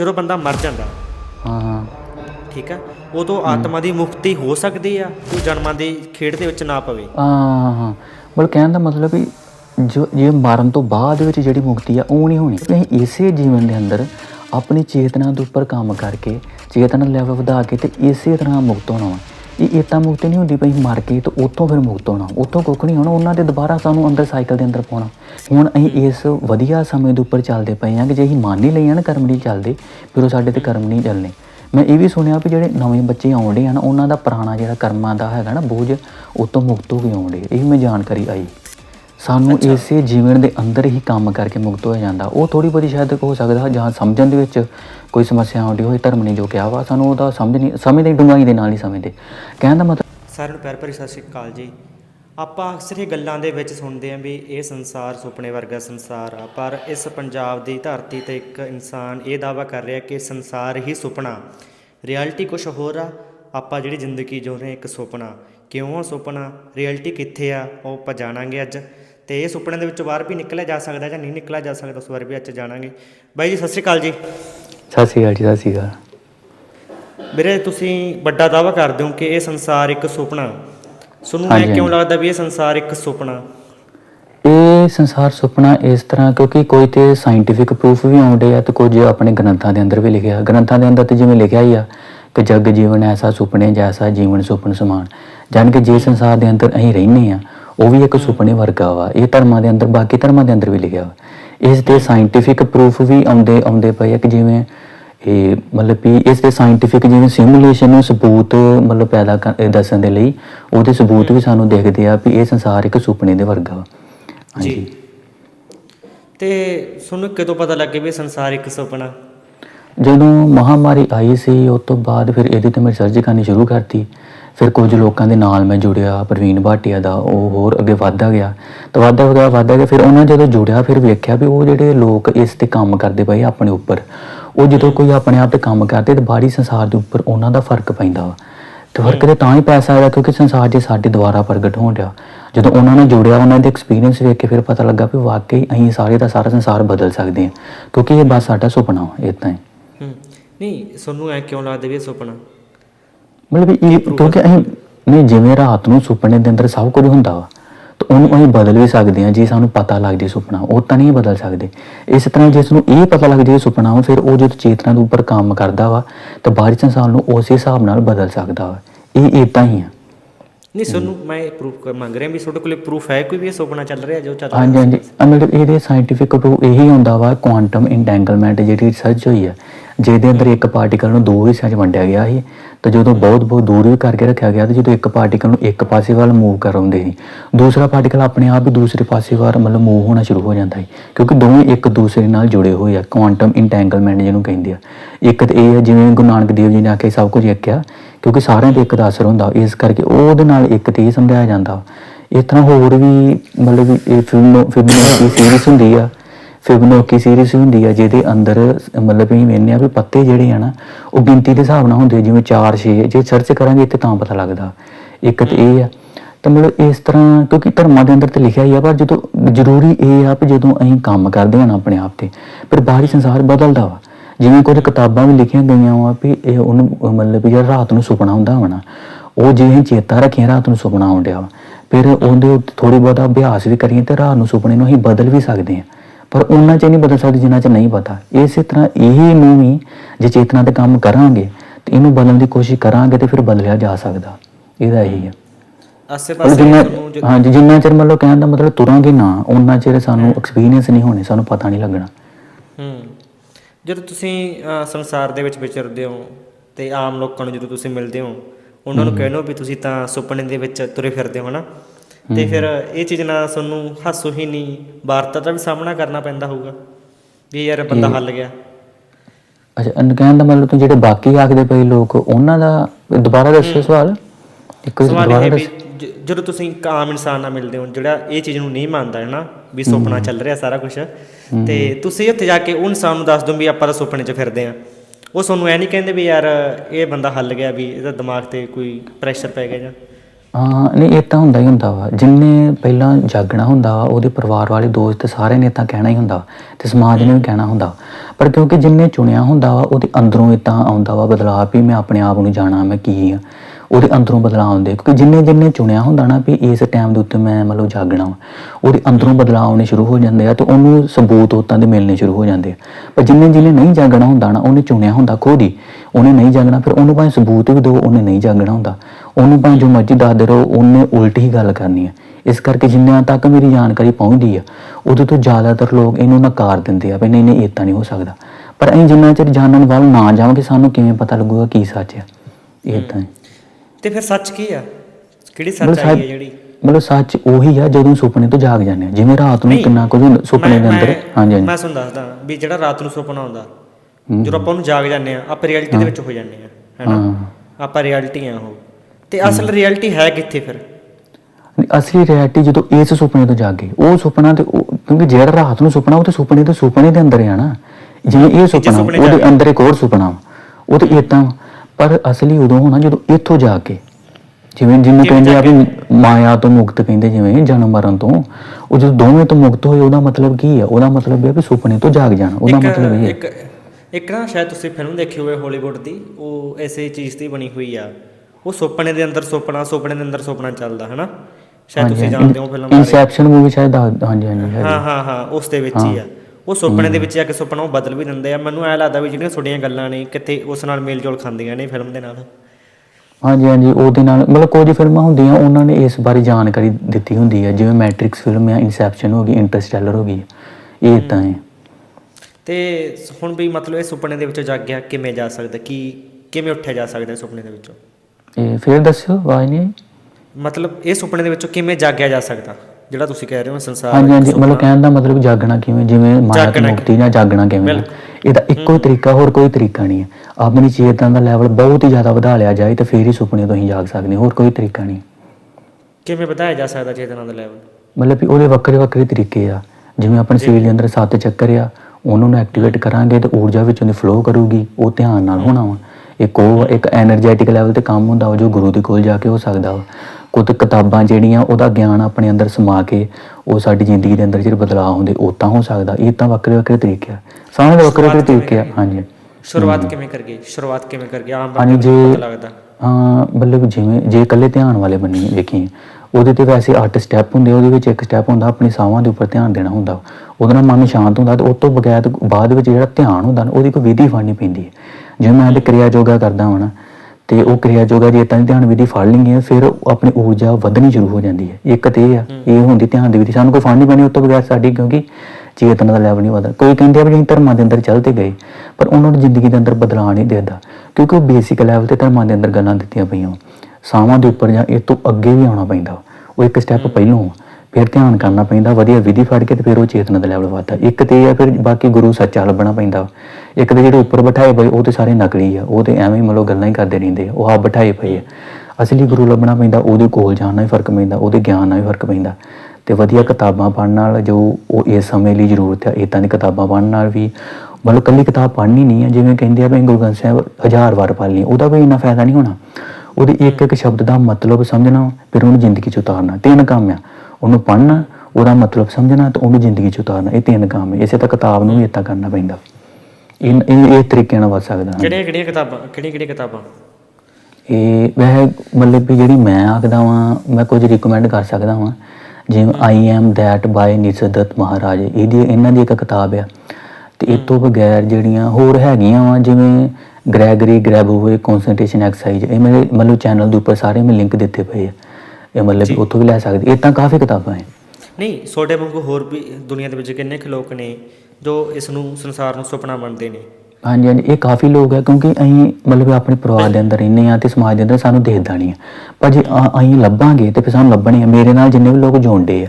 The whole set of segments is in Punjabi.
ਜਦੋਂ ਬੰਦਾ ਮਰ ਜਾਂਦਾ। ਹਾਂ ਹਾਂ। ਠੀਕ ਆ? ਉਦੋਂ ਆਤਮਾ ਦੀ ਮੁਕਤੀ ਹੋ ਸਕਦੀ ਆ ਉਹ ਜਨਮਾਂ ਦੀ ਖੇਡ ਦੇ ਵਿੱਚ ਨਾ ਪਵੇ। ਹਾਂ ਹਾਂ ਬਲ ਕਹਿਣ ਦਾ ਮਤਲਬ ਵੀ ਜੋ ਜੇ ਮਰਨ ਤੋਂ ਬਾਅਦ ਵਿੱਚ ਜਿਹੜੀ ਮੁਕਤੀ ਆ ਉਹ ਨਹੀਂ ਹੋਣੀ। ਅਸੀਂ ਇਸੇ ਜੀਵਨ ਦੇ ਅੰਦਰ ਆਪਣੀ ਚੇਤਨਾ ਦੇ ਉੱਪਰ ਕੰਮ ਕਰਕੇ ਚੇਤਨਾ ਲੈਵਲ ਵਧਾ ਕੇ ਤੇ ਇਸੇ ਤਰ੍ਹਾਂ ਮੁਕਤ ਹੋਣਾ ਵਾ। ਇਹ ਇਤਾਂ ਮੁਕਤ ਨਹੀਂ ਹੁੰਦੀ ਪਈ ਮਰ ਕੇ ਤੇ ਉੱਥੋਂ ਫਿਰ ਮੁਕਤ ਹੋਣਾ। ਉੱਥੋਂ ਕੁੱਖ ਨਹੀਂ ਹੋਣਾ, ਉਹਨਾਂ ਦੇ ਦੁਬਾਰਾ ਸਾਨੂੰ ਅੰਦਰ ਸਾਈਕਲ ਦੇ ਅੰਦਰ ਪਾਉਣਾ। ਹੁਣ ਅਸੀਂ ਇਸ ਵਧੀਆ ਸਮੇਂ ਦੇ ਉੱਪਰ ਚੱਲਦੇ ਪਏ ਹਾਂ ਕਿ ਜੇ ਅਸੀਂ ਮੰਨ ਹੀ ਲਈਆਂ ਨਾ ਕਰਮ ਨਹੀਂ ਚੱਲਦੇ, ਫਿਰ ਉਹ ਸਾਡੇ ਤੇ ਕਰਮ ਨਹੀਂ ਚੱਲਣੇ। ਮੈਂ ਇਹ ਵੀ ਸੁਣਿਆ ਵੀ ਜਿਹੜੇ ਨਵੇਂ ਬੱਚੇ ਆਉਂਦੇ ਹਨ, ਉਹਨਾਂ ਦਾ ਪੁਰਾਣਾ ਜਿਹੜਾ ਕਰਮਾਂ ਦਾ ਹੈਗਾ ਨਾ ਬੋਝ, ਉਹ ਤੋਂ ਮੁਕਤ ਹੋ ਕੇ ਆਉਂਦੇ। ਇਹ ਮੈਂ ਜਾਣਕਾਰੀ ਆਈ। ਸਾਨੂੰ ਇਸੇ ਜੀਵਨ ਦੇ ਅੰਦਰ ਹੀ ਕੰਮ ਕਰਕੇ ਮੁਕਤ ਹੋ ਜਾਂਦਾ। ਉਹ ਥੋੜੀ ਬਹੁਤੀ ਸ਼ਾਇਦ ਹੋ ਸਕਦਾ ਜਾਂ ਸਮਝਣ ਦੇ ਵਿੱਚ ਕੋਈ ਸਮੱਸਿਆ ਆਉਂਦੀ ਹੋਏ ਧਰਮ ਨੇ ਜੋ ਕਿਹਾ ਵਾ ਸਾਨੂੰ ਉਹਦਾ ਸਮਝ ਨਹੀਂ ਸਮਝਦੇ ਡੂੰਘਾਈ ਦੇ ਨਾਲ ਹੀ ਸਮਝਦੇ। ਕਹਿਣ ਦਾ ਮਤਲਬ ਸਾਰਿਆਂ ਨੂੰ ਪਿਆਰ ਭਰੀ ਸਤਿ ਸ਼੍ਰੀ ਅਕਾਲ ਜੀ। ਆਪਾਂ ਅਕਸਰ ਇਹ ਗੱਲਾਂ ਦੇ ਵਿੱਚ ਸੁਣਦੇ ਆਂ ਵੀ ਇਹ ਸੰਸਾਰ ਸੁਪਨੇ ਵਰਗਾ ਸੰਸਾਰ ਆ ਪਰ ਇਸ ਪੰਜਾਬ ਦੀ ਧਰਤੀ ਤੇ ਇੱਕ ਇਨਸਾਨ ਇਹ ਦਾਵਾ ਕਰ ਰਿਹਾ ਕਿ ਸੰਸਾਰ ਹੀ ਸੁਪਨਾ। ਰਿਐਲਿਟੀ ਕੁਝ ਹੋਰ ਆ ਆਪਾਂ ਜਿਹੜੀ ਜ਼ਿੰਦਗੀ ਜਿਉ ਰਹੇ ਹਾਂ ਇੱਕ ਸੁਪਨਾ। ਕਿਉਂ ਆ ਸੁਪਨਾ? ਰਿਐਲਿਟੀ ਕਿੱਥੇ ਆ? ਉਹ ਆਪਾਂ ਜਾਣਾਂਗੇ ਅੱਜ। ਤੇ ਇਹ ਸੁਪਨੇ ਦੇ ਵਿੱਚੋਂ ਬਾਹਰ ਵੀ ਨਿਕਲਿਆ ਜਾ ਸਕਦਾ ਜਾਂ ਨਹੀਂ ਨਿਕਲਿਆ ਜਾ ਸਕਦਾ ਉਸ ਬਾਰੇ ਵੀ ਅੱਜ ਜਾਣਾਂਗੇ। ਬਾਈ ਜੀ ਸਤਿ ਸ਼੍ਰੀ ਅਕਾਲ ਜੀ। ਸਤਿ ਸ਼੍ਰੀ ਅਕਾਲ ਜੀ ਸਤਿ ਸ਼੍ਰੀ ਅਕਾਲ। ਵੀਰੇ ਤੁਸੀਂ ਵੱਡਾ ਦਾਵਾ ਕਰਦੇ ਹੋ ਕਿ ਇਹ ਸੰਸਾਰ ਇੱਕ ਸੁਪਨਾ। ਹਾਂਜੀ, ਇਹ ਕਿਉਂ। ਲੱਗਦਾ ਵੀ ਇਹ ਸੰਸਾਰ ਇੱਕ ਸੁਪਨਾ? ਇਹ ਸੰਸਾਰ ਸੁਪਨਾ ਇਸ ਤਰ੍ਹਾਂ ਕਿਉਂਕਿ ਕੋਈ ਤੇ ਸਾਇੰਟੀਫਿਕ ਪ੍ਰੂਫ ਵੀ ਆਉਂਦੇ ਆ ਤੇ ਕੁਝ ਆਪਣੇ ਗ੍ਰੰਥਾਂ ਦੇ ਅੰਦਰ ਵੀ ਲਿਖਿਆ। ਗ੍ਰੰਥਾਂ ਦੇ ਅੰਦਰ ਤੇ ਜਿਵੇਂ ਲਿਖਿਆ ਹੀ ਆ ਕਿ ਜਗ ਜੀਵਨ ਐਸਾ ਸੁਪਨੇ ਜੈਸਾ ਜੀਵਨ ਸੁਪਨ ਸਮਾਨ। ਜਾਨ ਕਿ ਜੇ ਸੰਸਾਰ ਦੇ ਅੰਦਰ ਅਸੀਂ ਰਹਿੰਦੇ ਆ ਉਹ ਵੀ ਇੱਕ ਸੁਪਨੇ ਵਰਗਾ ਵਾ ਇਹ ਧਰਮਾਂ ਦੇ ਅੰਦਰ ਬਾਕੀ ਧਰਮਾਂ ਦੇ ਅੰਦਰ ਵੀ ਲਿਖਿਆ ਵਾ। ਇਸ ਦੇ ਸਾਇੰਟੀਫਿਕ ਪ੍ਰੂਫ ਵੀ ਆਉਂਦੇ ਆਉਂਦੇ ਪਏ ਆ ਕਿ ਜਿਵੇਂ ਇਹ ਮਤਲਬ ਵੀ ਇਸ ਦੇ ਸਾਇੰਟੀਫਿਕ ਜਿਵੇਂ ਸਿਮੂਲੇਸ਼ਨ ਨੂੰ ਸਬੂਤ ਮਤਲਬ ਪੈਦਾ ਕਰ- ਦੱਸਣ ਦੇ ਲਈ ਉਹਦੇ ਸਬੂਤ ਵੀ ਸਾਨੂੰ ਦਿਖਦੇ ਆ ਵੀ ਇਹ ਸੰਸਾਰ ਇੱਕ ਸੁਪਨੇ ਦੇ ਵਰਗਾ ਵਾ। ਜੀ। ਤੇ ਤੁਹਾਨੂੰ ਕਦੋਂ ਪਤਾ ਲੱਗੇ ਵੀ ਸੰਸਾਰ ਇੱਕ ਸੁਪਨਾ? ਜਦੋਂ ਮਹਾਮਾਰੀ ਆਈ ਸੀ ਉਸ ਤੋਂ ਬਾਅਦ ਫਿਰ ਇਹਦੇ ਤੇ ਮੈਂ ਰਿਸਰਚ ਕਰਨੀ ਸ਼ੁਰੂ ਕਰਤੀ। ਫਿਰ ਕੁਝ ਲੋਕਾਂ ਦੇ ਨਾਲ ਮੈਂ ਜੁੜਿਆ, ਪ੍ਰਵੀਨ ਭਾਟੀਆ ਦਾ, ਉਹ ਹੋਰ ਅੱਗੇ ਵਧਦਾ ਗਿਆ। ਤਾਂ ਵਧਦਾ ਗਿਆ ਵਧਦਾ ਗਿਆ, ਫਿਰ ਉਹਨਾਂ ਜਦੋਂ ਜੁੜਿਆ, ਫਿਰ ਵੇਖਿਆ ਵੀ ਉਹ ਜਿਹੜੇ ਲੋਕ ਇਸ ਤੇ ਕੰਮ ਕਰਦੇ ਪਏ ਆਪਣੇ ਉੱਪਰ, ਉਹ ਜਦੋਂ ਕੋਈ ਆਪਣੇ ਆਪ ਤੇ ਕੰਮ ਕਰਦੇ, ਤੇ ਬਾਹਰੀ ਸੰਸਾਰ ਦੇ ਉੱਪਰ ਉਹਨਾਂ ਦਾ ਫ਼ਰਕ ਪੈਂਦਾ ਵਾ। ਤੇ ਫ਼ਰਕ ਤੇ ਤਾਂ ਹੀ ਪੈ ਸਕਦਾ ਕਿਉਂਕਿ ਸੰਸਾਰ ਜੇ ਸਾਡੇ ਦੁਆਰਾ ਪ੍ਰਗਟ ਹੋਣ ਡਿਆ। ਜਦੋਂ ਉਹਨਾਂ ਨੇ ਜੁੜਿਆ, ਉਹਨਾਂ ਦੇ ਐਕਸਪੀਰੀਅੰਸ ਵੇਖ ਕੇ ਫਿਰ ਪਤਾ ਲੱਗਾ ਵੀ ਵਾਕਈ ਅਸੀਂ ਸਾਰੇ ਦਾ ਸਾਰਾ ਸੰਸਾਰ ਬਦਲ ਸਕਦੇ ਹਾਂ, ਕਿਉਂਕਿ ਇਹ ਬਸ ਸਾਡਾ ਸੁਪਨਾ ਵਾ ਇਦਾਂ ਹੀ। ਨਹੀਂ ਤੁਹਾਨੂੰ ਐ ਕਿਉਂ ਲੱਗਦਾ ਵੀ ਇਹ ਸੁਪਨਾ? ਮਤਲਬ ਇਹ ਕਿਉਂਕਿ ਅਸੀਂ ਨਹੀਂ ਜਿਵੇਂ ਰਾਤ ਨੂੰ ਸੁਪਨੇ ਦੇ ਅੰਦਰ ਸਭ ਕੁਝ ਹੁੰਦਾ ਵਾ ਤਾਂ ਉਹਨੂੰ ਅਸੀਂ ਬਦਲ ਵੀ ਸਕਦੇ ਹਾਂ ਜੇ ਸਾਨੂੰ ਪਤਾ ਲੱਗ ਜੇ ਸੁਪਨਾ ਉਹ ਤਾਂ ਨਹੀਂ ਬਦਲ ਸਕਦੇ। ਇਸ ਤਰ੍ਹਾਂ ਜਿਸ ਨੂੰ ਇਹ ਪਤਾ ਲੱਗ ਜੇ ਸੁਪਨਾ ਵਾ ਫਿਰ ਉਹ ਜਦੋਂ ਚੇਤਨਾ ਦੇ ਉੱਪਰ ਕੰਮ ਕਰਦਾ ਵਾ ਤਾਂ ਬਾਹਰੀ ਸੰਸਾਰ ਨੂੰ ਉਸੇ ਹਿਸਾਬ ਨਾਲ ਬਦਲ ਸਕਦਾ ਵਾ। ਇਹ ਇਦਾਂ ਹੀ ਆ। ਨਹੀਂ ਤੁਹਾਨੂੰ ਮੈਂ ਪ੍ਰੂਫ ਮੰਗ ਰਿਹਾ ਵੀ ਤੁਹਾਡੇ ਕੋਲੇ ਪ੍ਰੂਫ ਹੈ ਕੋਈ ਵੀ ਇਹ ਸੁਪਨਾ ਚੱਲ ਰਿਹਾ ਜੋ ਚੱਲ ਰਿਹਾ? ਹਾਂਜੀ ਹਾਂਜੀ। ਮਤਲਬ ਇਹਦੇ ਸਾਇੰਟੀਫਿਕ ਪ੍ਰੂਫ ਇਹੀ ਹੁੰਦਾ ਵਾ ਕੁਆਂਟਮ ਇੰਟੈਂਗਲਮੈਂਟ ਜਿਹੜੀ ਰਿਸਰਚ ਹੋਈ ਹੈ ਜਿਹਦੇ ਅੰਦਰ ਇੱਕ ਪਾਰਟੀਕਲ ਨੂੰ ਦੋ ਹਿੱਸਿਆਂ 'ਚ ਵੰਡਿਆ ਗਿਆ ਸੀ। ਤਾਂ ਜਦੋਂ ਬਹੁਤ ਬਹੁਤ ਦੂਰ ਵੀ ਕਰਕੇ ਰੱਖਿਆ ਗਿਆ ਤੇ ਜਦੋਂ ਇੱਕ ਪਾਰਟੀਕਲ ਨੂੰ ਇੱਕ ਪਾਸੇ ਵੱਲ ਮੂਵ ਕਰਾਉਂਦੇ ਸੀ, ਦੂਸਰਾ ਪਾਰਟੀਕਲ ਆਪਣੇ ਆਪ ਹੀ ਦੂਸਰੇ ਪਾਸੇ ਵੱਲ ਮਤਲਬ ਮੂਵ ਹੋਣਾ ਸ਼ੁਰੂ ਹੋ ਜਾਂਦਾ ਹੈ ਕਿਉਂਕਿ ਦੋਵੇਂ ਇੱਕ ਦੂਸਰੇ ਨਾਲ ਜੁੜੇ ਹੋਏ ਆ ਕੁਆਂਟਮ ਇੰਟੈਂਗਲਮੈਂਟ ਜਿਹਨੂੰ ਕਹਿੰਦੇ ਆ। ਇੱਕ ਤੇ ਇਹ ਹੈ ਜਿਵੇਂ ਗੁਰੂ ਨਾਨਕ ਦੇਵ ਜੀ ਨੇ ਆਖਿਆ ਸਭ ਕੁਝ ਇੱਕ ਆ ਕਿਉਂਕਿ ਸਾਰਿਆਂ ਤੇ ਇੱਕ ਦਾ ਅਸਰ ਹੁੰਦਾ, ਇਸ ਕਰਕੇ ਉਹਦੇ ਨਾਲ ਇੱਕ ਤੇ ਇਹ ਸਮਝਾਇਆ ਜਾਂਦਾ। ਇਸ ਤਰ੍ਹਾਂ ਹੋਰ ਵੀ ਮਤਲਬ ਵੀ ਇਹ ਫਿਲਮ ਫਿਬਨੋਕੀ ਸੀਰੀਜ਼ ਹੁੰਦੀ ਆ ਫਿਬਨੋਕੀ ਸੀਰੀਜ਼ ਹੁੰਦੀ ਆ ਜਿਹਦੇ ਅੰਦਰ ਮਤਲਬ ਵੀ ਵੇਖਦੇ ਆ ਵੀ ਪੱਤੇ ਜਿਹੜੇ ਆ ਨਾ ਉਹ ਗਿਣਤੀ ਦੇ ਹਿਸਾਬ ਨਾਲ ਹੁੰਦੇ ਆ, ਜਿਵੇਂ 4 6 ਜੇ ਸਰਚ ਕਰਾਂਗੇ ਇੱਥੇ ਤਾਂ ਪਤਾ ਲੱਗਦਾ। ਇੱਕ ਤੇ ਇਹ ਆ ਤਾਂ ਮਤਲਬ ਇਸ ਤਰ੍ਹਾਂ ਕਿਉਂਕਿ ਧਰਮਾਂ ਦੇ ਅੰਦਰ ਤੇ ਲਿਖਿਆ ਹੀ ਆ ਪਰ ਜਦੋਂ ਜ਼ਰੂਰੀ ਇਹ ਆ ਵੀ ਜਦੋਂ ਅਸੀਂ ਕੰਮ ਕਰਦੇ ਹਾਂ ਨਾ ਆਪਣੇ ਆਪ ਤੇ ਫਿਰ ਬਾਹਰੀ ਸੰਸਾਰ ਬਦਲਦਾ ਵਾ। ਜਿਵੇਂ ਕੁਝ ਕਿਤਾਬਾਂ ਵੀ ਲਿਖੀਆਂ ਗਈਆਂ ਵਾ ਵੀ ਇਹ ਉਹਨੂੰ ਅਹ ਮਤਲਬ ਵੀ ਜਿਹੜਾ ਰਾਤ ਨੂੰ ਸੁਪਨਾ ਹੁੰਦਾ ਵਾ ਨਾ ਉਹ ਜੇ ਅਸੀਂ ਚੇਤਾ ਰੱਖੀਏ ਰਾਤ ਨੂੰ ਸੁਪਨਾ ਆਉਂਦਿਆ ਵਾ। ਫਿਰ ਉਹਦੇ ਉੱਤੇ ਥੋੜੀ ਬਹੁਤਾ ਅਭਿਆਸ ਵੀ ਕਰੀਏ ਤੇ ਰਾਤ ਨੂੰ ਸੁਪਨੇ ਨੂੰ ਅਸੀਂ ਬਦਲ ਵੀ ਸਕਦੇ ਹਾਂ ਪਰ ਉਹਨਾਂ ਚ ਨਹੀਂ ਬਦਲ ਸਕਦੇ ਜਿੰਨਾ ਚ ਨਹੀਂ ਪਤਾ। ਇਸੇ ਤਰ੍ਹਾਂ ਇਹ ਨੂੰ ਵੀ ਜੇ ਚੇਤਨਾ ਤੇ ਕੰਮ ਕਰਾਂਗੇ ਤੇ ਇਹਨੂੰ ਬਦਲਣ ਦੀ ਕੋਸ਼ਿਸ਼ ਕਰਾਂਗੇ ਤੇ ਫਿਰ ਬਦਲਿਆ ਜਾ ਸਕਦਾ। ਇਹਦਾ ਇਹੀ ਹੈ ਆਸੇ ਪਰ ਪਾਸੇ ਜਿੰਨਾ ਤੁਹਾਨੂੰ ਜੋ- ਹਾਂਜੀ ਜਿੰਨਾ ਚਿਰ ਮਤਲਬ ਕਹਿਣ ਦਾ ਮਤਲਬ ਤੁਰਾਂਗੇ ਨਾ ਉਹਨਾਂ ਚਿਰ ਸਾਨੂੰ ਐਕਸਪੀਰੀਅੰਸ ਨਹੀਂ ਹੋਣੇ ਸਾਨੂੰ ਪਤਾ ਨਹੀਂ ਲੱਗਣਾ। ਹੂੰ। ਜਦੋਂ ਤੁਸੀਂ ਸੰਸਾਰ ਦੇ ਵਿੱਚ ਵਿਚਰਦੇ ਹੋ ਤੇ ਆਮ ਲੋਕਾਂ ਨੂੰ ਜਦੋਂ ਤੁਸੀਂ ਮਿਲਦੇ ਹੋ ਉਹਨਾਂ ਨੂੰ ਕਹਿੰਦੇ ਹੋ ਵੀ ਤੁਸੀਂ ਤਾਂ ਸੁਪਨੇ ਦੇ ਵਿੱਚ ਤੁਰੇ ਫਿਰਦੇ ਹੋ ਹਨਾ? ਤੇ ਫਿਰ ਇਹ ਚੀਜ਼ ਨਾਲ ਤੁਹਾਨੂੰ ਹਾਸੋ ਹੀ ਨਹੀਂ ਵਾਰਤਾ ਦਾ ਵੀ ਸਾਹਮਣਾ ਕਰਨਾ ਪੈਂਦਾ ਹੋਊਗਾ ਵੀ ਯਾਰ ਬੰਦਾ ਹੱਲ ਗਿਆ। ਅੱਛਾ ਕਹਿਣ ਦਾ ਮਤਲਬ ਤੂੰ ਜਿਹੜੇ ਬਾਕੀ ਆਖਦੇ ਪਏ ਲੋਕ ਉਹਨਾਂ ਦਾ ਦੁਬਾਰਾ ਦੱਸੋ ਸਵਾਲ। ਇੱਕ ਸਵਾਲ ਦੁਬਾਰਾ ਇਹ ਵੀ ਜਦੋਂ ਤੁਸੀਂ ਇੱਕ ਆਮ ਇਨਸਾਨ ਨਾਲ ਮਿਲਦੇ ਹੋ ਜਿਹੜਾ ਇਹ ਚੀਜ਼ ਨੂੰ ਨਹੀਂ ਮੰਨਦਾ ਹੈ ਨਾ ਵੀ ਸੁਪਨਾ ਚੱਲ ਰਿਹਾ ਸਾਰਾ ਕੁਝ ਤੇ ਤੁਸੀਂ ਉੱਥੇ ਜਾ ਕੇ ਉਹ ਇਨਸਾਨ ਨੂੰ ਦੱਸ ਦੋ ਵੀ ਆਪਾਂ ਤਾਂ ਸੁਪਨੇ 'ਚ ਫਿਰਦੇ ਆ ਉਹ ਤੁਹਾਨੂੰ ਐ ਨਹੀਂ ਕਹਿੰਦੇ ਵੀ ਯਾਰ ਇਹ ਬੰਦਾ ਹੱਲ ਗਿਆ ਵੀ ਇਹਦਾ ਦਿਮਾਗ ਤੇ ਕੋਈ ਪ੍ਰੈਸ਼ਰ ਪੈ ਗਿਆ ਜਾਂ। ਹਾਂ, ਨਹੀਂ, ਇਹ ਤਾਂ ਹੁੰਦਾ ਹੀ ਹੁੰਦਾ ਵਾ। ਜਿੰਨੇ ਪਹਿਲਾਂ ਜਾਗਣਾ ਹੁੰਦਾ ਵਾ, ਉਹਦੇ ਪਰਿਵਾਰ ਵਾਲੇ ਦੋਸਤ ਸਾਰਿਆਂ ਨੇ ਤਾਂ ਕਹਿਣਾ ਹੀ ਹੁੰਦਾ ਵਾ ਤੇ ਸਮਾਜ ਨੇ ਵੀ ਕਹਿਣਾ ਹੁੰਦਾ ਪਰ ਕਿਉਂਕਿ ਜਿੰਨੇ ਚੁਣਿਆ ਹੁੰਦਾ ਵਾ, ਉਹਦੇ ਅੰਦਰੋਂ ਇਦਾਂ ਆਉਂਦਾ ਵਾ ਬਦਲਾਅ ਵੀ ਮੈਂ ਆਪਣੇ ਆਪ ਨੂੰ ਜਾਣਾ, ਮੈਂ ਕੀ ਆ। ਉਹਦੇ ਅੰਦਰੋਂ ਬਦਲਾਅ ਆਉਂਦੇ। ਕਿਉਂਕਿ ਜਿੰਨੇ ਜਿੰਨੇ ਚੁਣਿਆ ਹੁੰਦਾ ਨਾ ਵੀ ਇਸ ਟਾਈਮ ਦੇ ਉੱਤੇ ਮੈਂ ਮਤਲਬ ਜਾਗਣਾ ਵਾ, ਉਹਦੇ ਅੰਦਰੋਂ ਬਦਲਾਅ ਆਉਣੇ ਸ਼ੁਰੂ ਹੋ ਜਾਂਦੇ ਆ ਤੇ ਉਹਨੂੰ ਸਬੂਤ ਉਤਾਂ ਦੇ ਮਿਲਣੇ ਸ਼ੁਰੂ ਹੋ ਜਾਂਦੇ ਆ। ਪਰ ਜਿੰਨੇ ਜਿੰਨੇ ਨਹੀਂ ਜਾਗਣਾ ਹੁੰਦਾ ਨਾ, ਉਹਨੇ ਚੁਣਿਆ ਹੁੰਦਾ ਖੁਦ ਹੀ। ਉਹਨੇ ਨਹੀਂ ਜਾਗਣਾ, ਫਿਰ ਉਹਨੂੰ ਭਾਵੇਂ ਸਬੂਤ ਵੀ ਦਿਓ, ਉਹਨੇ ਨਹੀਂ ਜਾਗਣਾ ਹੁੰਦਾ। ਉਹਨੂੰ ਭਾਵੇਂ ਜੋ ਮਰਜ਼ੀ ਦੱਸਦੇ ਰਹੋ ਉਹਨੇ ਉਲਟ ਹੀ ਗੱਲ ਕਰਨੀ ਹੈ। ਇਸ ਕਰਕੇ ਜਿੰਨਿਆਂ ਤੱਕ ਮੇਰੀ ਜਾਣਕਾਰੀ ਪਹੁੰਚਦੀ ਆ ਉਦੋਂ ਤੋਂ ਜ਼ਿਆਦਾਤਰ ਲੋਕ ਇਹਨੂੰ ਨਕਾਰ ਦਿੰਦੇ ਆ ਵੀ ਨਹੀਂ ਨਹੀਂ ਇਦਾਂ ਨਹੀਂ ਹੋ ਸਕਦਾ। ਪਰ ਅਸੀਂ ਜਿੰਨਾ ਚਿਰ ਜਾਣਨ ਵੱਲ ਨਾ ਜਾਵਾਂਗੇ ਸਾਨੂੰ ਕਿਵੇਂ ਪਤਾ ਲੱਗੂਗਾ ਕੀ ਸੱਚ ਹੈ ਇਦਾਂ ਹੀ। ਤੇ ਫਿਰ ਸੱਚ ਕੀ ਆ? ਕਿਹੜੀ ਸੱਚ ਆਈ ਹੈ ਜਿਹੜੀ? ਮਤਲਬ ਸੱਚ ਉਹੀ ਆ ਜਦੋਂ ਸੁਪਨੇ ਤੋਂ ਜਾਗ ਜਾਂਦੇ ਆ। ਜਿਵੇਂ ਰਾਤ ਨੂੰ ਕਿੰਨਾ ਕੁਝ ਸੁਪਨੇ ਦੇ ਅੰਦਰ ਹਾਂਜੀ ਹਾਂਜੀ। ਮੈਂ ਤੁਹਾਨੂੰ ਦੱਸਦਾ ਵੀ ਜਿਹੜਾ ਰਾਤ ਨੂੰ ਸੁਪਨਾ ਆਉਂਦਾ। ਜਦੋਂ ਆਪਾਂ ਉਹਨੂੰ ਜਾਗ ਜਾਂਦੇ ਆ ਆਪਾਂ ਰਿਐਲਿਟੀ ਦੇ ਵਿੱਚ ਹੋ ਜਾਂਦੇ ਆ ਹੈਨਾ ਆਪਾਂ ਰਿਐਲਿਟੀ ਆ ਉਹ। ਤੇ ਅਸਲ ਰਿਐਲਿਟੀ ਹੈ ਕਿੱਥੇ ਫਿਰ? ਅਸਲੀ ਰਿਐਲਿਟੀ ਜਦੋਂ ਇਸ ਸੁਪਨੇ ਤੋਂ ਜਾਗੇ ਉਹ ਸੁਪਨਾ ਤੇ ਕਿਉਂਕਿ ਜਿਹੜਾ ਰਾਤ ਨੂੰ ਸੁਪਨਾ ਉਹ ਤੇ ਸੁਪਨੇ ਤੋਂ ਸੁਪਨੇ ਦੇ ਅੰਦਰ ਆ ਨਾ। ਜਿਵੇਂ ਇਹ ਸੁਪਨਾ ਉਹਦੇ। ਅੰਦਰ ਇੱਕ ਹੋਰ ਸੁਪਨਾ। ਉਹ ਤੇ ਇਦਾਂ ਪਰ ਅਸਲੀ ਉਦੋਂ ਹੋਣਾ ਜਦੋਂ ਇੱਥੋਂ ਜਾ ਕੇ ਜਿਵੇਂ ਜਿਹਨੂੰ ਕਹਿੰਦੇ ਆ ਵੀ ਮਾਇਆ ਤੋਂ ਮੁਕਤ ਕਹਿੰਦੇ ਜਿਵੇਂ ਜਨਮ ਮਰਨ ਤੋਂ ਉਹ ਜਦੋਂ ਦੋਵੇਂ ਤੋਂ ਮੁਕਤ ਹੋਏ ਉਹਦਾ ਮਤਲਬ ਕੀ ਆ? ਉਹਦਾ ਮਤਲਬ ਇਹ ਵੀ ਸੁਪਨੇ ਤੋਂ ਜਾਗ ਜਾਣਾ ਉਹਦਾ ਮਤਲਬ ਇਹ ਹੈ ਇੱਕ ਇੱਕ ਨਾ ਸ਼ਾਇਦ ਤੁਸੀਂ ਫਿਲਮ ਦੇਖੀ ਹੋਵੇ ਹਾਲੀਵੁੱਡ ਦੀ ਉਹ ਐਸੇ ਚੀਜ਼ ਦੀ ਬਣੀ ਹੋਈ ਆ। ਉਹ ਸੁਪਨੇ ਦੇ ਅੰਦਰ ਸੁਪਨਾ ਸੁਪਨੇ ਦੇ ਅੰਦਰ ਸੁਪਨਾ ਚੱਲਦਾ ਹਨਾ? ਸ਼ਾਇਦ ਤੁਸੀਂ ਜਾਣਦੇ ਹੋ ਫਿਲਮ ਇਨਸੈਪਸ਼ਨ ਮੂਵੀ ਸ਼ਾਇਦ ਹਾਂਜੀ ਹਾਂਜੀ। ਹਾਂ ਹਾਂ ਹਾਂ ਉਸ ਦੇ ਵਿੱਚ ਹੀ ਆ। ਉਹ ਸੁਪਨੇ ਦੇ ਵਿੱਚ ਜਾ ਕੇ ਸੁਪਨਾ ਉਹ ਬਦਲ ਵੀ ਦਿੰਦੇ ਆ। ਮੈਨੂੰ ਐ ਲੱਗਦਾ ਵੀ ਜਿਹੜੀਆਂ ਤੁਹਾਡੀਆਂ ਗੱਲਾਂ ਨੇ ਕਿਤੇ ਉਸ ਨਾਲ ਮੇਲ ਜੋਲ ਖਾਂਦੀਆਂ ਨੇ ਫਿਲਮ ਦੇ ਨਾਲ। ਹਾਂਜੀ ਹਾਂਜੀ ਉਹਦੇ ਨਾਲ ਮਤਲਬ ਕੁਝ ਫਿਲਮਾਂ ਹੁੰਦੀਆਂ ਉਹਨਾਂ ਨੇ ਇਸ ਬਾਰੇ ਜਾਣਕਾਰੀ ਦਿੱਤੀ ਹੁੰਦੀ ਹੈ ਜਿਵੇਂ ਮੈਟ੍ਰਿਕਸ ਫਿਲਮ ਹੈ ਇਨਸੈਪਸ਼ਨ ਹੋ ਗਈ ਇੰਟਰਸਟੈਲਰ ਹੋ ਗਈ। ਇਹ ਇਦਾਂ ਹੈ। ਤੇ ਹੁਣ ਵੀ ਮਤਲਬ ਇਹ ਸੁਪਨੇ ਦੇ ਵਿੱਚੋਂ ਜਾਗਿਆ ਕਿਵੇਂ ਜਾ ਸਕਦਾ? ਕੀ ਕਿਵੇਂ ਉੱਠਿਆ ਜਾ ਸਕਦਾ ਸੁਪਨੇ ਦੇ ਵਿੱਚੋਂ? ਇਹ ਫਿਰ ਦੱਸਿਓ ਆਵਾਜ਼ ਨਹੀਂ ਆਈ? ਮਤਲਬ ਇਹ ਸੁਪਨੇ ਦੇ ਵਿੱਚੋਂ ਕਿਵੇਂ ਜਾਗਿਆ ਜਾ ਸਕਦਾ? ਜਿਹੜਾ ਤੁਸੀਂ ਕਹਿ ਰਹੇ ਹੋ ਸੰਸਾਰ ਹਾਂਜੀ ਹਾਂਜੀ। ਮਤਲਬ ਕਹਿਣ ਦਾ ਮਤਲਬ ਜਾਗਣਾ ਕਿਵੇਂ? ਜਿਵੇਂ ਮਾਇਆ ਤੋਂ ਜਾਗਣਾ ਮੁਕਤੀ ਜਾਂ ਜਾਗਣਾ ਕਿਵੇਂ। ਇਹਦਾ ਇੱਕੋ ਹੀ ਤਰੀਕਾ ਹੋਰ ਕੋਈ ਤਰੀਕਾ ਨਹੀਂ ਹੈ। ਆਪਣੀ ਚੇਤਨਾ ਦਾ ਲੈਵਲ ਬਹੁਤ ਹੀ ਜ਼ਿਆਦਾ ਵਧਾ ਲਿਆ ਜਾਏ ਤਾਂ ਫੇਰ ਹੀ ਸੁਪਨੇ ਤੋਂ ਹੀ ਜਾਗ ਸਕਦੇ ਹਾਂ, ਹੋਰ ਕੋਈ ਤਰੀਕਾ ਨਹੀਂ ਕਿਵੇਂ ਵਧਾਇਆ ਜਾ ਸਕਦਾ ਚੇਤਨਾ ਦਾ ਲੈਵਲ ਮਤਲਬ ਵੀ ਉਹਦੇ ਵੱਖਰੇ ਵੱਖਰੇ ਤਰੀਕੇ ਆ। ਜਿਵੇਂ ਆਪਣੇ ਸਰੀਰ ਦੇ ਅੰਦਰ ਸੱਤ ਚੱਕਰ ਆ ਉਹਨਾਂ ਨੂੰ ਐਕਟੀਵੇਟ ਕਰਾਂਗੇ ਤੇ ਊਰਜਾ ਵਿੱਚੋਂ ਦੀ ਫਲੋ ਕਰੂਗੀ ਉਹ ਧਿਆਨ ਨਾਲ ਹੋਣਾ ਵਾ। ਇੱਕ ਉਹ ਇੱਕ એનર્ਜੈਟਿਕ ਲੈਵਲ ਤੇ ਕੰਮ ਹੁੰਦਾ ਵਾ ਜੋ ਗੁਰੂ ਦੇ ਕੋਲ ਜਾ ਕੇ ਹੋ ਸਕਦਾ ਵਾ। ਕੁਝ ਕਿਤਾਬਾਂ ਜਿਹੜੀਆਂ ਉਹਦਾ ਗਿਆਨ ਆਪਣੇ ਅੰਦਰ ਸਮਾ ਕੇ ਉਹ ਸਾਡੀ ਜ਼ਿੰਦਗੀ ਦੇ ਅੰਦਰ ਜਿਹੜੇ ਬਦਲਾਅ ਹੁੰਦੇ ਉਹ ਤਾਂ ਹੋ ਸਕਦਾ। ਇਹ ਤਾਂ ਵੱਖਰੇ ਵੱਖਰੇ ਤਰੀਕੇ ਆ। ਸਾਰਿਆਂ ਵੱਖਰੇ ਵੱਖਰੇ ਤਰੀਕੇ ਆ। ਹਾਂਜੀ। ਸ਼ੁਰੂਆਤ ਕਿਵੇਂ ਕਰਗੇ ਸ਼ੁਰੂਆਤ ਕਿਵੇਂ ਕਰਗੇ ਆਮ ਬੰਦੇ ਨੂੰ ਪਤਾ ਲੱਗਦਾ। ਹਾਂ ਮਤਲਬ ਜਿਵੇਂ ਜੇ ਇਕੱਲੇ ਧਿਆਨ ਵਾਲੇ ਬੰਨੀ ਵੇਖੀ ਉਹਦੇ ਤੇ ਵੈਸੇ ਅੱਠ ਸਟੈਪ ਹੁੰਦੇ ਉਹਦੇ ਵਿੱਚ ਇੱਕ ਸਟੈਪ ਹੁੰਦਾ ਆਪਣੀ ਸਾਹਾਂ ਦੇ ਉੱਪਰ ਧਿਆਨ ਦੇਣਾ ਹੁੰਦਾ। ਉਹਦੇ ਨਾਲ ਮਨ ਸ਼ਾਂਤ ਹੁੰਦਾ ਤੇ ਉਸ ਤੋਂ ਬਗੈਰ ਬਾਅਦ ਵਿੱਚ ਜਿਹੜਾ ਧਿਆਨ ਹੁੰਦਾ ਉਹਦੀ ਕੋਈ ਵਿਧੀ ਫੜਨੀ ਪੈਂਦੀ ਹੈ। ਜਿਵੇਂ ਮੈਂ ਤੇ ਕਿਰਿਆ ਯੋਗਾ ਕਰਦਾ ਹਾਂ ਨਾ ਤੇ ਉਹ ਕਿਰਿਆ ਯੋਗਾ ਦੀ ਤਾਂ ਧਿਆਨ ਵਿਧੀ ਫੜ ਲਈਏ ਫਿਰ ਆਪਣੀ ਊਰਜਾ ਵਧਣੀ ਸ਼ੁਰੂ ਹੋ ਜਾਂਦੀ ਹੈ ਇੱਕ ਤੇ ਇਹ ਆ ਇਹ ਹੁੰਦੀ ਧਿਆਨ ਦੀ ਵਿਧੀ ਸਾਨੂੰ ਕੋਈ ਫੜਨੀ ਪੈਣੀ ਉਸ ਤੋਂ ਬਗੈਰ ਸਾਡੀ ਕਿਉਂਕਿ ਚੇਤਨਾ ਦਾ ਲੈਵਲ ਨਹੀਂ ਵਧਦਾ। ਕੋਈ ਕਹਿੰਦੇ ਆ ਵੀ ਧਰਮਾਂ ਦੇ ਅੰਦਰ ਚੱਲਦੇ ਗਏ ਪਰ ਉਹਨਾਂ ਨੂੰ ਜ਼ਿੰਦਗੀ ਦੇ ਅੰਦਰ ਬਦਲਾਅ ਨਹੀਂ ਦੇਦਾ ਕਿਉਂਕਿ ਉਹ ਬੇਸਿਕ ਲੈਵਲ ਤੇ ਧਰਮਾਂ ਦੇ ਅੰਦਰ ਗੱਲਾਂ ਦਿੱਤੀਆਂ ਪਈਆਂ। ਸਾਵਾਂ ਦੇ ਉੱਪਰ ਜਾਂ ਇਹ ਤੋਂ ਅੱਗੇ ਵੀ ਆਉਣਾ ਪੈਂਦਾ। ਉਹ ਇੱਕ ਸਟੈਪ ਪਹਿਲੋਂ। ਫਿਰ ਧਿਆਨ ਕਰਨਾ ਪੈਂਦਾ, ਵਧੀਆ ਵਿਧੀ ਫੜ ਕੇ ਤੇ ਫਿਰ ਉਹ ਚੇਤਨਾ ਦਾ ਲੈਵਲ ਵੱਧਦਾ। ਇੱਕ ਤੇ ਇਹ ਆ ਫਿਰ ਬਾਕੀ ਗੁਰੂ ਸੱਚਾ ਲੱਭਣਾ ਪੈਂਦਾ। ਇੱਕ ਤੇ ਜਿਹੜੇ ਉੱਪਰ ਬਿਠਾਏ ਪਏ, ਉਹ ਤੇ ਸਾਰੇ ਨਕਲੀ ਆ। ਉਹ ਤੇ ਐਵੇਂ ਹੀ ਮਤਲਬ ਗੱਲਾਂ ਹੀ ਕਰਦੇ ਰਹਿੰਦੇ ਉਹ ਆ ਬਿਠਾਏ ਪਏ ਆ। ਅਸਲੀ ਗੁਰੂ ਲੱਭਣਾ ਪੈਂਦਾ, ਉਹਦੇ ਕੋਲ ਜਾਣ ਨਾਲ ਹੀ ਫ਼ਰਕ ਪੈਂਦਾ, ਉਹਦੇ ਗਿਆਨ ਨਾਲ ਵੀ ਫ਼ਰਕ ਪੈਂਦਾ। ਤੇ ਵਧੀਆ ਕਿਤਾਬਾਂ ਪੜ੍ਹਨ ਨਾਲ ਜੋ ਉਹ ਇਸ ਸਮੇਂ ਲਈ ਜ਼ਰੂਰਤ ਹੈ ਇਦਾਂ ਦੀ ਕਿਤਾਬਾਂ ਪੜ੍ਹਨ ਨਾਲ ਵੀ ਮਤਲਬ ਕੱਲੀ ਕਿਤਾਬ ਪੜ੍ਹਨੀ ਨਹੀਂ ਹੈ ਜਿਵੇਂ ਕਹਿੰਦੇ ਆ ਵੀ ਗੁਰੂ ਗ੍ਰੰਥ ਸਾਹਿਬ ਹਜ਼ਾਰ ਵਾਰ ਪੜ੍ਹ ਲਈ ਉਹਦਾ ਕੋਈ ਇੰਨਾ ਫਾਇਦਾ ਨਹੀਂ ਹੋਣਾ। ਉਹਦੇ ਇੱਕ ਇੱਕ ਸ਼ਬਦ ਦਾ ਮਤਲਬ ਸਮਝਣਾ, ਫਿਰ ਉਹਨੂੰ ਜ਼ਿੰਦਗੀ 'ਚ ਉਤਾਰਨਾ, ਤਿੰਨ ਕੰਮ ਆ। ਉਹਨੂੰ ਪੜ੍ਹਨਾ ਉਹਦਾ ਮਤਲਬ ਸਮਝਣਾ ਤੇ ਉਹਨੂੰ ਜ਼ਿੰਦਗੀ 'ਚ ਉਤਾਰਨਾ ਇਹ ਤਿੰਨ ਕੰਮ ਹੈ ਇਸੇ ਤਾਂ ਕਿਤਾਬ ਨੂੰ ਵੀ ਇਦਾਂ ਕਰਨਾ ਪੈਂਦਾ। ਇਹ ਇਹ ਇਹ ਤਰੀਕੇ ਨਾਲ ਵੱਧ ਸਕਦਾ। ਕਿਹੜੀਆਂ ਕਿਹੜੀਆਂ ਕਿਤਾਬਾਂ ਕਿਹੜੀਆਂ ਕਿਹੜੀਆਂ ਕਿਤਾਬਾਂ? ਇਹ ਵੈਸੇ ਮਤਲਬ ਵੀ ਜਿਹੜੀ ਮੈਂ ਆਖਦਾ ਵਾਂ ਮੈਂ ਕੁਝ ਰਿਕਮੈਂਡ ਕਰ ਸਕਦਾ ਵਾਂ। ਜਿਵੇਂ ਆਈ ਐਮ ਦੈਟ ਬਾਈ ਨਿਸਦਤ ਮਹਾਰਾਜ ਇਹਦੀ ਇਹਨਾਂ ਦੀ ਇੱਕ ਕਿਤਾਬ ਆ। ਤੇ ਇਹ ਤੋਂ ਬਗੈਰ ਜਿਹੜੀਆਂ ਹੋਰ ਹੈਗੀਆਂ ਵਾ ਜਿਵੇਂ ਗ੍ਰੈਗਰੀ ਗ੍ਰੈਬੋਵੇ ਕਨਸੈਂਟ੍ਰੇਸ਼ਨ ਐਕਸਰਸਾਈਜ਼ ਇਹ ਮੇਰੇ ਮਤਲਬ ਚੈਨਲ ਦੇ ਉੱਪਰ ਸਾਰੇ ਮੈਂ ਲਿੰਕ ਦਿੱਤੇ ਪਏ ਆ। ਇਹ ਮਤਲਬ ਉੱਥੋਂ ਵੀ ਲੈ ਸਕਦੇ। ਇਹ ਤਾਂ ਕਾਫੀ ਕਿਤਾਬਾਂ ਹੈ। ਨਹੀਂ ਛੋਟੇ ਵਾਂਗੂ ਹੋਰ ਵੀ ਦੁਨੀਆ ਦੇ ਵਿੱਚ ਕਿੰਨੇ ਲੋਕ ਨੇ ਜੋ ਇਸ ਨੂੰ ਸੰਸਾਰ ਨੂੰ ਸੁਪਨਾ ਮੰਨਦੇ ਨੇ? ਹਾਂਜੀ ਹਾਂਜੀ। ਇਹ ਕਾਫੀ ਲੋਕ ਹੈ ਕਿਉਂਕਿ ਅਸੀਂ ਮਤਲਬ ਆਪਣੇ ਪਰਿਵਾਰ ਦੇ ਅੰਦਰ ਰਹਿੰਦੇ ਆ ਤੇ ਸਮਾਜ ਦੇ ਅੰਦਰ ਸਾਨੂੰ ਦੇਖਦਾ ਨਹੀਂ ਹੈ। ਪਰ ਜੇ ਅਸੀਂ ਲੱਭਾਂਗੇ ਤੇ ਫਿਰ ਸਾਨੂੰ ਲੱਭਣੇ ਆ ਮੇਰੇ ਨਾਲ ਜਿੰਨੇ ਵੀ ਲੋਕ ਜੁੜਦੇ ਆ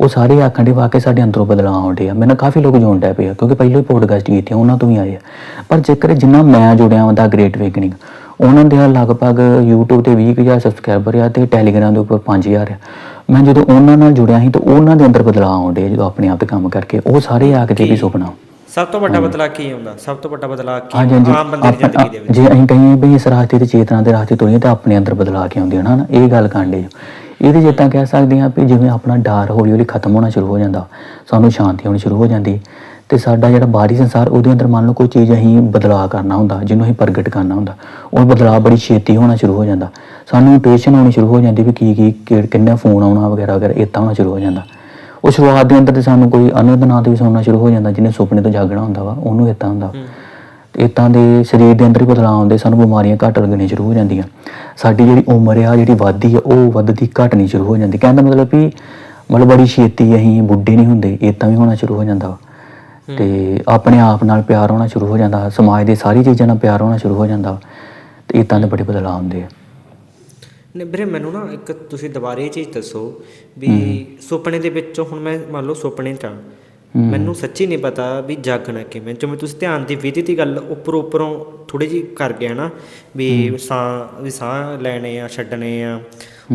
ਉਹ ਸਾਰੇ ਆਖਣ ਦੇ ਵਾਕਿਆ ਸਾਡੇ ਅੰਦਰੋਂ ਬਦਲਾਅ ਆਉਂਦੇ ਆ। ਮੇਰੇ ਨਾਲ ਕਾਫੀ ਲੋਕ ਜੁੜਦੇ ਪਏ ਆ ਕਿਉਂਕਿ ਪਹਿਲਾਂ ਪੋਡਕਾਸਟ ਕੀਤੀ ਆ, ਉਹਨਾਂ ਤੋਂ ਵੀ ਆਏ ਆ। ਪਰ ਜੇਕਰ ਜਿੰਨਾ ਮੈਂ ਜੁੜਿਆ ਹਾਂ ਦਾ ਗ੍ਰੇਟ ਵੇਕਨਿੰਗ ਉਹਨਾਂ ਦੇ ਲਗਭਗ YouTube ਤੇ 20000 ਸਬਸਕ੍ਰਾਈਬਰ ਆ ਤੇ Telegram ਦੇ ਉੱਪਰ 5000 ਆ। ਮੈਂ ਜਦੋਂ ਉਹਨਾਂ ਨਾਲ ਜੁੜਿਆ ਸੀ ਤਾਂ ਉਹਨਾਂ ਦੇ ਅੰਦਰ ਬਦਲਾਅ ਆਉਂਦੇ ਜਦੋਂ ਆਪਣੇ ਆਪ ਤੇ ਕੰਮ ਕਰਕੇ। ਉਹ ਸਾਰੇ ਆ ਕੇ ਵੀ ਸੁਪਨਾ। ਸਭ ਤੋਂ ਵੱਡਾ ਬਦਲਾਅ ਕੀ ਹੁੰਦਾ? ਸਭ ਤੋਂ ਵੱਡਾ ਬਦਲਾਅ ਕੀ ਆਮ ਬੰਦੇ ਦੀ ਜ਼ਿੰਦਗੀ ਦੇ ਵਿੱਚ? ਜੇ ਅਸੀਂ ਕਹੀਏ ਵੀ ਇਸ ਰਾਸਤੇ ਤੇ ਚੇਤਨਾ ਦੇ ਰਾਸਤੇ ਤੁਰੀਏ ਤਾਂ ਆਪਣੇ ਅੰਦਰ ਬਦਲਾਅ ਕੇ ਆਉਂਦੇ ਹਨ? ਇਹ ਗੱਲ ਕਾਂਡੇ ਇਹਦੇ ਜਿੱਦਾਂ ਕਹਿ ਸਕਦੇ ਹਾਂ ਵੀ ਜਿਵੇਂ ਆਪਣਾ ਡਰ ਹੌਲੀ ਹੌਲੀ ਖਤਮ ਹੋਣਾ ਸ਼ੁਰੂ ਹੋ ਜਾਂਦਾ ਸਾਨੂੰ ਸ਼ਾਂਤੀ ਆਉਣੀ ਸ਼ੁਰੂ ਹੋ ਜਾਂਦੀ। ਤੇ ਸਾਡਾ ਜਿਹੜਾ ਬਾਹਰੀ ਸੰਸਾਰ ਉਹਦੇ ਅੰਦਰ ਮੰਨ ਲਓ ਕੋਈ ਚੀਜ਼ ਅਸੀਂ ਬਦਲਾਅ ਕਰਨਾ ਹੁੰਦਾ ਜਿਹਨੂੰ ਅਸੀਂ ਪ੍ਰਗਟ ਕਰਨਾ ਹੁੰਦਾ ਉਹ ਬਦਲਾਅ ਬੜੀ ਛੇਤੀ ਹੋਣਾ ਸ਼ੁਰੂ ਹੋ ਜਾਂਦਾ। ਸਾਨੂੰ ਟੈਨਸ਼ਨ ਆਉਣੀ ਸ਼ੁਰੂ ਹੋ ਜਾਂਦੀ ਵੀ ਕੀ ਕੀ ਕਿੰਨਾ ਫੋਨ ਆਉਣਾ ਵਗੈਰਾ ਵਗੈਰਾ ਇਦਾਂ ਹੋਣਾ ਸ਼ੁਰੂ ਹੋ ਜਾਂਦਾ। ਉਹ ਸ਼ੁਰੂਆਤ ਦੇ ਅੰਦਰ ਤੇ ਸਾਨੂੰ ਕੋਈ ਅਨੰਦ ਨਾਂ ਤੇ ਵੀ ਸੁਣਨਾ ਸ਼ੁਰੂ ਹੋ ਜਾਂਦਾ ਜਿਹਨੇ ਸੁਪਨੇ ਤੋਂ ਜਾਗਣਾ ਹੁੰਦਾ ਵਾ ਉਹਨੂੰ ਇਦਾਂ ਹੁੰਦਾ। ਇਤਾਂ ਦੇ ਸਰੀਰ ਦੇ ਅੰਦਰ ਹੀ ਬਦਲਾਅ ਆਉਂਦੇ ਸਾਨੂੰ ਬਿਮਾਰੀਆਂ ਘੱਟ ਲੱਗਣੀਆਂ ਸ਼ੁਰੂ ਹੋ ਜਾਂਦੀਆਂ। ਸਾਡੀ ਜਿਹੜੀ ਉਮਰ ਆ ਜਿਹੜੀ ਵੱਧਦੀ ਆ ਉਹ ਵੱਧਦੀ ਘਟਣੀ ਸ਼ੁਰੂ ਹੋ ਜਾਂਦੀ। ਕਹਿੰਦਾ ਮਤਲਬ ਵੀ ਮਤਲਬ ਬੜੀ ਛੇਤੀ ਅਸੀਂ ਬੁੱਢੇ ਨਹੀਂ ਹੁੰਦੇ ਇਤਾਂ ਵੀ ਹੋਣਾ ਸ਼ੁਰੂ ਹੋ ਜਾਂਦਾ ਵਾ। ਤੇ ਆਪਣੇ ਆਪ ਨਾਲ ਪਿਆਰ ਹੋਣਾ ਸ਼ੁਰੂ ਹੋ ਜਾਂਦਾ ਸਮਾਜ ਦੇ ਸਾਰੀ ਚੀਜ਼ਾਂ ਨਾਲ ਪਿਆਰ ਹੋਣਾ ਸ਼ੁਰੂ ਹੋ ਜਾਂਦਾ ਤੇ ਇਤਾਂ ਦੇ ਬੜੇ ਬਦਲਾਅ ਆਉਂਦੇ ਆ। ਨੇ ਵੀਰੇ ਮੈਨੂੰ ਨਾ ਇੱਕ ਤੁਸੀਂ ਦੁਬਾਰੇ ਇਹ ਚੀਜ਼ ਦੱਸੋ ਵੀ ਸੁਪਨੇ ਦੇ ਵਿੱਚੋਂ ਹੁਣ ਮੈਂ ਮੰਨ ਲਓ ਸੁਪਨੇ ਚ। ਮੈਨੂੰ ਸੱਚੀ ਨਹੀਂ ਪਤਾ ਵੀ ਜਾਗਣਾ ਕਿਵੇਂ। ਜਿਵੇਂ ਤੁਸੀਂ ਧਿਆਨ ਦੀ ਵਿਧੀ ਦੀ ਗੱਲ ਉੱਪਰ ਉੱਪਰੋਂ ਥੋੜੀ ਜੀ ਕਰ ਗਿਆ ਨਾ ਵੀ ਸਾਹ ਵੀ ਸਾਹ ਲੈਣੇ ਆ ਛੱਡਣੇ ਆ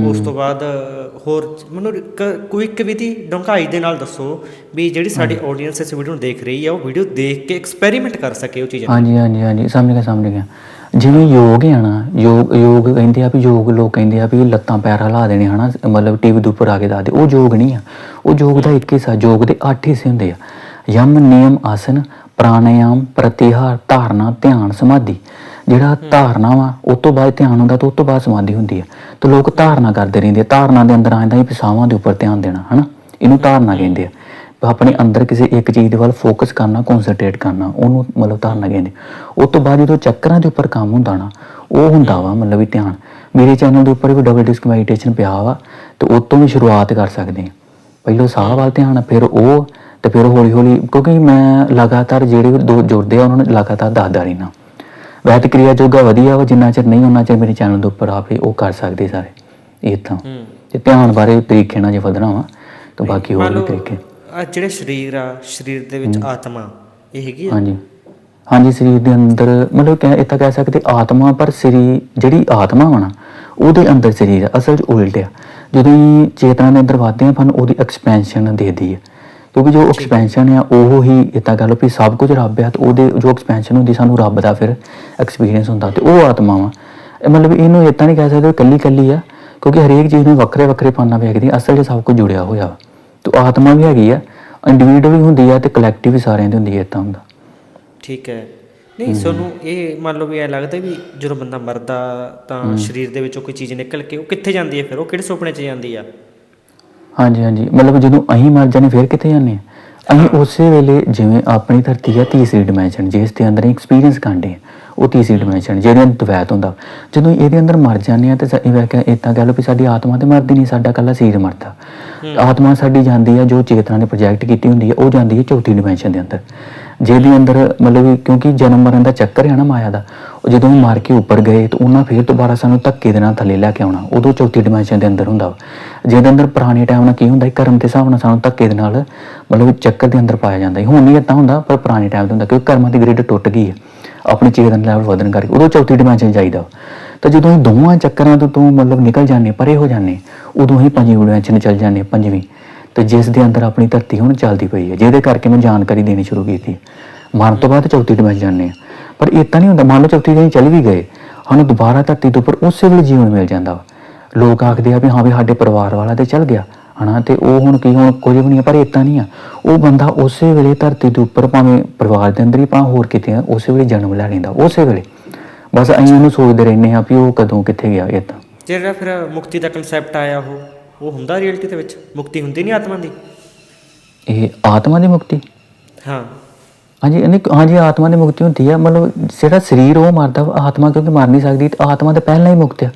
ਉਸ ਤੋਂ ਬਾਅਦ ਹੋਰ ਮੈਨੂੰ ਇੱਕ ਕੋਈ ਇੱਕ ਵਿਧੀ ਡੰਕਾਈ ਦੇ ਨਾਲ ਦੱਸੋ ਵੀ ਜਿਹੜੀ ਸਾਡੀ ਆਡੀਅנס ਇਸ ਵੀਡੀਓ ਨੂੰ ਦੇਖ ਰਹੀ ਆ ਉਹ ਵੀਡੀਓ ਦੇਖ ਕੇ ਐਕਸਪੈਰੀਮੈਂਟ ਕਰ ਸਕੇ ਉਹ ਚੀਜ਼ਾਂ। ਹਾਂਜੀ ਹਾਂਜੀ ਹਾਂਜੀ ਸਮਝ ਗਿਆ ਸਮਝ ਗਿਆ। ਜਿਵੇਂ ਯੋਗ ਹੈ ਨਾ ਯੋਗ ਯੋਗ ਕਹਿੰਦੇ ਆ ਵੀ ਯੋਗ ਲੋਕ ਕਹਿੰਦੇ ਆ ਵੀ ਲੱਤਾਂ ਪੈਰ ਹਿਲਾ ਦੇਣੇ ਹਨਾ ਮਤਲਬ ਟੀਵੀ ਦੇ ਉੱਪਰ ਆ ਕੇ ਦੱਸਦੇ ਉਹ ਯੋਗ ਨਹੀਂ ਆ। ਉਹ ਯੋਗ ਦਾ ਇੱਕ ਹਿੱਸਾ ਯੋਗ ਦੇ 8 ਹਿੱਸੇ ਹੁੰਦੇ ਆ। ਯਮ ਨਿਯਮ ਆਸਨ ਪ੍ਰਾਣਾਯਾਮ ਪ੍ਰਤਿਹਾਰ ਧਾਰਨਾ ਧਿਆਨ ਸਮਾਧੀ। ਜਿਹੜਾ ਧਾਰਨਾ ਵਾ ਉਸ ਤੋਂ ਬਾਅਦ ਧਿਆਨ ਹੁੰਦਾ ਤਾਂ ਉਸ ਤੋਂ ਬਾਅਦ ਸਮਾਧੀ ਹੁੰਦੀ ਆ। ਤੇ ਲੋਕ ਧਾਰਨਾ ਕਰਦੇ ਰਹਿੰਦੇ ਆ। ਧਾਰਨਾ ਦੇ ਅੰਦਰ ਆਂਦਾ ਹੀ ਪਿਸਾਵਾਂ ਦੇ ਉੱਪਰ ਧਿਆਨ ਦੇਣਾ, ਹਨਾ? ਇਹਨੂੰ ਧਾਰਨਾ ਕਹਿੰਦੇ ਆ। ਆਪਣੇ ਅੰਦਰ ਕਿਸੇ ਇੱਕ ਚੀਜ਼ ਦੇ ਵੱਲ ਫੋਕਸ ਕਰਨਾ ਕਨਸੈਂਟਰੇਟ ਕਰਨਾ, ਉਹਨੂੰ ਮਤਲਬ ਧਾਰਨਾ ਕਹਿੰਦੇ ਉਸ ਤੋਂ ਬਾਅਦ ਜਦੋਂ ਚੱਕਰਾਂ ਦੇ ਉੱਪਰ ਕੰਮ ਹੁੰਦਾ ਨਾ, ਉਹ ਹੁੰਦਾ ਵਾ ਮਤਲਬ ਵੀ ਧਿਆਨ। ਮੇਰੇ ਚੈਨਲ ਦੇ ਉੱਪਰ ਵੀ ਡਬਲ ਡਿਸਕ ਮੈਡੀਟੇਸ਼ਨ ਪਿਆ ਵਾ, ਤੇ ਉਹ ਤੋਂ ਵੀ ਸ਼ੁਰੂਆਤ ਕਰ ਸਕਦੇ ਆ। ਪਹਿਲਾਂ ਸਾਹ ਵੱਲ ਧਿਆਨ, ਫਿਰ ਉਹ, ਤੇ ਫਿਰ ਹੌਲੀ ਹੌਲੀ ਕਿਉਂਕਿ ਮੈਂ ਲਗਾਤਾਰ ਜਿਹੜੇ ਦੋ ਜੁੜਦੇ ਆ, ਉਹਨਾਂ ਨੂੰ ਲਗਾਤਾਰ ਦੱਸਦਾ ਰਹਿਣਾ ਵੈਦ ਕਿਰਿਆ ਯੋਗਾ ਵਧੀਆ ਵਾ ਜਿੰਨਾ ਚਿਰ ਨਹੀਂ ਉਹਨਾਂ ਚਿਰ ਮੇਰੇ ਚੈਨਲ ਦੇ ਉੱਪਰ ਆਪੇ ਉਹ ਕਰ ਸਕਦੇ ਸਾਰੇ। ਇਹ ਤਾਂ। ਤੇ ਧਿਆਨ ਬਾਰੇ ਤਰੀਕੇ ਨਾਲ ਜੇ ਵਧਣਾ ਵਾ ਤਾਂ ਬਾਕੀ ਹੋਰ ਵੀ ਤਰੀਕੇ। ਆ ਜਿਹੜੇ ਸਰੀਰ ਆ ਸਰੀਰ ਦੇ ਵਿੱਚ ਆਤਮਾ ਇਹ ਹੈਗੀ ਆ? ਹਾਂਜੀ। ਹਾਂਜੀ ਸਰੀਰ ਦੇ ਅੰਦਰ ਮਤਲਬ ਕਹਿ ਇਤਾਂ ਕਹਿ ਸਕਦੇ ਆਤਮਾ ਪਰ ਸਰੀਰ ਜਿਹੜੀ ਆਤਮਾ ਵਾ ਨਾ ਉਹਦੇ ਅੰਦਰ ਸਰੀਰ ਅਸਲ 'ਚ ਉਲਟ ਆ। ਜਦੋਂ ਚੇਤਨਾ ਦੇ ਅੰਦਰ ਵਧਦੇ ਆ ਸਾਨੂੰ ਉਹਦੀ ਐਕਸਪੈਂਸ਼ਨ ਦੇਦੀ ਹੈ ਕਿਉਂਕਿ ਜੋ ਐਕਸਪੈਂਸ਼ਨ ਆ ਉਹ ਹੀ ਇਤਾਂ ਗੱਲ ਵੀ ਸਭ ਕੁਝ ਰੱਬ ਆ ਤੇ ਉਹਦੇ ਜੋ ਐਕਸਪੈਂਸ਼ਨ ਹੁੰਦੀ ਸਾਨੂੰ ਰੱਬ ਦਾ ਫਿਰ ਐਕਸਪੀਰੀਅੰਸ ਹੁੰਦਾ ਤੇ ਉਹ ਆਤਮਾ ਵਾ ਮਤਲਬ ਇਹਨੂੰ ਇਤਾਂ ਨਹੀਂ ਕਹਿ ਸਕਦੇ ਕੱਲੀ ਕੱਲੀ ਆ ਕਿਉਂਕਿ ਹਰੇਕ ਚੀਜ਼ ਨੂੰ ਵੱਖਰੇ ਵੱਖਰੇ ਪਾਣਾ ਵੇਖਦੀ ਅਸਲ 'ਚ ਸਭ ਕੁਝ ਜੁੜਿਆ ਹੋਇਆ ਵਾ। ਤੇ ਆਤਮਾ ਵੀ ਹੈਗੀ ਆ ਇੰਡੀਵਿਜੂਅਲ ਵੀ ਹੁੰਦੀ ਆ ਤੇ ਕਲੈਕਟਿਵ ਵੀ ਸਾਰਿਆਂ ਦੀ ਹੁੰਦੀ ਹੈ ਇਤਾਂ ਹੁੰਦਾ। ਠੀਕ ਹੈ। ਨਹੀਂ ਸਾਨੂੰ ਇਹ ਮੰਨ ਲਓ ਵੀ ਐ ਲੱਗਦਾ ਵੀ ਜਦੋਂ ਬੰਦਾ ਮਰਦਾ ਤਾਂ ਸਰੀਰ ਦੇ ਵਿੱਚੋਂ ਕੋਈ ਚੀਜ਼ ਨਿਕਲ ਕੇ ਉਹ ਕਿੱਥੇ ਜਾਂਦੀ ਹੈ ਫਿਰ? ਉਹ ਕਿਹੜੇ ਸੁਪਨੇ 'ਚ ਜਾਂਦੀ ਆ? ਹਾਂਜੀ ਹਾਂਜੀ। ਮਤਲਬ ਜਦੋਂ ਅਸੀਂ ਮਰ ਜਾਂਦੇ ਫਿਰ ਕਿੱਥੇ ਜਾਂਦੇ ਹਾਂ ਅਸੀਂ ਉਸੇ ਵੇਲੇ ਜਿਵੇਂ ਆਪਣੀ ਧਰਤੀ ਹੈ ਤੀਸਰੀ ਡਿਮੈਂਸ਼ਨ ਜਿਸ ਦੇ ਅੰਦਰ ਐਕਸਪੀਰੀਅੰਸ ਕਰਦੇ ਹਾਂ ਉਹ ਤੀਸਰੀ ਡਿਮੈਂਸ਼ਨ ਜਿਹਦੇ ਅੰਦਰ ਦਵੈਤ ਹੁੰਦਾ। ਜਦੋਂ ਇਹਦੇ ਅੰਦਰ ਮਰ ਜਾਂਦੇ ਆ ਤੇ ਇਹ ਵੈਕਿਆ ਇਦਾਂ ਕਹਿ ਲਓ ਵੀ ਸਾਡੀ ਆਤਮਾ ਤੇ ਮਰਦੀ ਨਹੀਂ ਸਾਡਾ ਕੱਲਾ ਸਰੀਰ ਮਰਦਾ। ਆਤਮਾ ਸਾਡੀ ਜਾਂਦੀ ਹੈ ਜੋ ਚੇਤਨਾ ਨੇ ਪ੍ਰੋਜੈਕਟ ਕੀਤੀ ਹੁੰਦੀ ਹੈ ਉਹ ਜਾਂਦੀ ਹੈ ਚੌਥੀ ਡਿਮੈਂਸ਼ਨ ਦੇ ਅੰਦਰ। ਜਿਹਦੇ ਅੰਦਰ ਮਤਲਬ ਕਿਉਂਕਿ ਜਨਮ ਮਰਨ ਦਾ ਚੱਕਰ ਹੈ ਨਾ ਮਾਇਆ ਦਾ ਜਦੋਂ ਇਹ ਮਰ ਕੇ ਉੱਪਰ ਗਏ ਤਾਂ ਉਹਨਾਂ ਫਿਰ ਦੁਬਾਰਾ ਸਾਨੂੰ ਧੱਕੇ ਦੇ ਨਾਲ ਥੱਲੇ ਲੈ ਕੇ ਆਉਣਾ। ਉਦੋਂ ਚੌਥੀ ਡਿਮੈਂਸ਼ਨ ਦੇ ਅੰਦਰ ਹੁੰਦਾ ਵਾ। ਜਿਹਦੇ ਅੰਦਰ ਪੁਰਾਣੇ ਟਾਈਮ ਨਾਲ ਕੀ ਹੁੰਦਾ ਸੀ? ਕਰਮ ਦੇ ਹਿਸਾਬ ਨਾਲ ਸਾਨੂੰ ਧੱਕੇ ਦੇ ਨਾਲ ਮਤਲਬ ਚੱਕਰ ਦੇ ਅੰਦਰ ਪਾਇਆ ਜਾਂਦਾ ਸੀ। ਹੁਣ ਨਹੀਂ ਏਦਾਂ ਹੁੰਦਾ, ਪਰ ਪੁਰਾਣੇ ਟਾਈਮ ਦੇ ਹੁੰਦਾ, ਕਿਉਂਕਿ ਕਰਮਾਂ ਦੀ ਗ੍ਰਿਡ ਟੁੱਟ ਗਈ ਹੈ ਆਪਣੀ ਚੇਤਨ ਲੈਵਲ ਵਧਣ ਕਰਕੇ। ਉਦੋਂ ਚੌਥੀ ਡਿਮੈਂਸ਼ਨ ਚਾਹੀਦਾ ਵਾ। ਤਾਂ ਜਦੋਂ ਇਹ ਦੋਵਾਂ ਚੱਕਰਾਂ ਤੋਂ ਤੂੰ ਮਤਲਬ ਨਿਕਲ ਜਾਂਦੇ, ਪਰੇ ਹੋ ਜਾਂਦੇ, ਉਦੋਂ ਹੀ ਪੰਜਵੀਂ ਡਿਮੈਂਸ਼ਨ ਚੱਲ ਜਾਂਦੇ ਪੰਜਵੀਂ। ਤੇ ਜਿਸ ਦੇ ਅੰਦਰ ਆਪਣੀ ਧਰਤੀ ਹੁਣ ਚੱਲਦੀ ਪਈ ਹੈ ਜਿਹਦੇ ਕਰਕੇ ਮੈਂ ਜਾਣਕਾਰੀ ਦੇਣੀ ਸ਼ੁਰੂ ਕੀਤੀ ਮਰਨ ਤੋਂ ਬਾਅਦ ਚੌਥੀ ਡਿਮੈਂਸ਼ਨ ਜਾਂਦੇ ਆ ਪਰ ਤਾਂ ਨਹੀਂ ਹੁੰਦਾ ਮੰਨ ਲਓ ਚੌਥੀ ਦਿਨ ਚੱਲ ਵੀ ਗਏ ਸਾਨੂੰ ਦੁਬਾਰਾ ਧਰਤੀ ਤੋਂ ਉੱਪਰ ਉਸੇ ਵੇਲੇ ਜੀਵਨ ਮਿਲ ਜਾਂਦਾ ਵਾ। ਲੋਕ ਆਖਦੇ ਆ ਵੀ ਹਾਂ ਵੀ ਸਾਡੇ ਪਰਿਵਾਰ ਵਾਲਾ ਤੇ ਚੱਲ ਗਿਆ ਹਨਾ ਤੇ ਉਹ ਹੁਣ ਕੀ ਹੁਣ ਕੁਝ ਵੀ ਨਹੀਂ ਪਰ ਇਤਾਂ ਨਹੀਂ ਆ। ਉਹ ਬੰਦਾ ਉਸੇ ਵੇਲੇ ਧਰਤੀ ਦੇ ਉੱਪਰ ਭਾਵੇਂ ਪਰਿਵਾਰ ਦੇ ਅੰਦਰ ਹੀ ਭਾਵੇਂ ਹੋਰ ਕਿਤੇ ਆ ਉਸੇ ਵੇਲੇ ਜਨਮ ਲੈ ਲੈਂਦਾ ਉਸੇ ਵੇਲੇ। ਬਸ ਅਸੀਂ ਉਹਨੂੰ ਸੋਚਦੇ ਰਹਿੰਦੇ ਆ ਵੀ ਉਹ ਕਦੋਂ ਕਿੱਥੇ ਗਿਆ ਇਤਾਂ ਜਿਹੜਾ ਫਿਰ ਮੁਕਤੀ ਦਾ ਕਨਸੈਪਟ ਆਇਆ ਉਹ ਉਹ ਹੁੰਦਾ ਰਿਐਲਿਟੀ ਦੇ ਵਿੱਚ? ਮੁਕਤੀ ਹੁੰਦੀ ਨਹੀਂ ਆਤਮਾ ਦੀ? ਇਹ ਆਤਮਾ ਦੀ ਮੁਕਤੀ? ਹਾਂ। ਹਾਂਜੀ ਨਹੀਂ ਹਾਂਜੀ ਆਤਮਾ ਦੀ ਮੁਕਤੀ ਹੁੰਦੀ ਹੈ ਮਤਲਬ ਜਿਹੜਾ ਸਰੀਰ ਉਹ ਮਰਦਾ ਆਤਮਾ ਕਿਉਂਕਿ ਮਰ ਨਹੀਂ ਸਕਦੀ ਤੇ ਆਤਮਾ ਤਾਂ ਪਹਿਲਾਂ ਹੀ ਮੁਕਤ ਆ।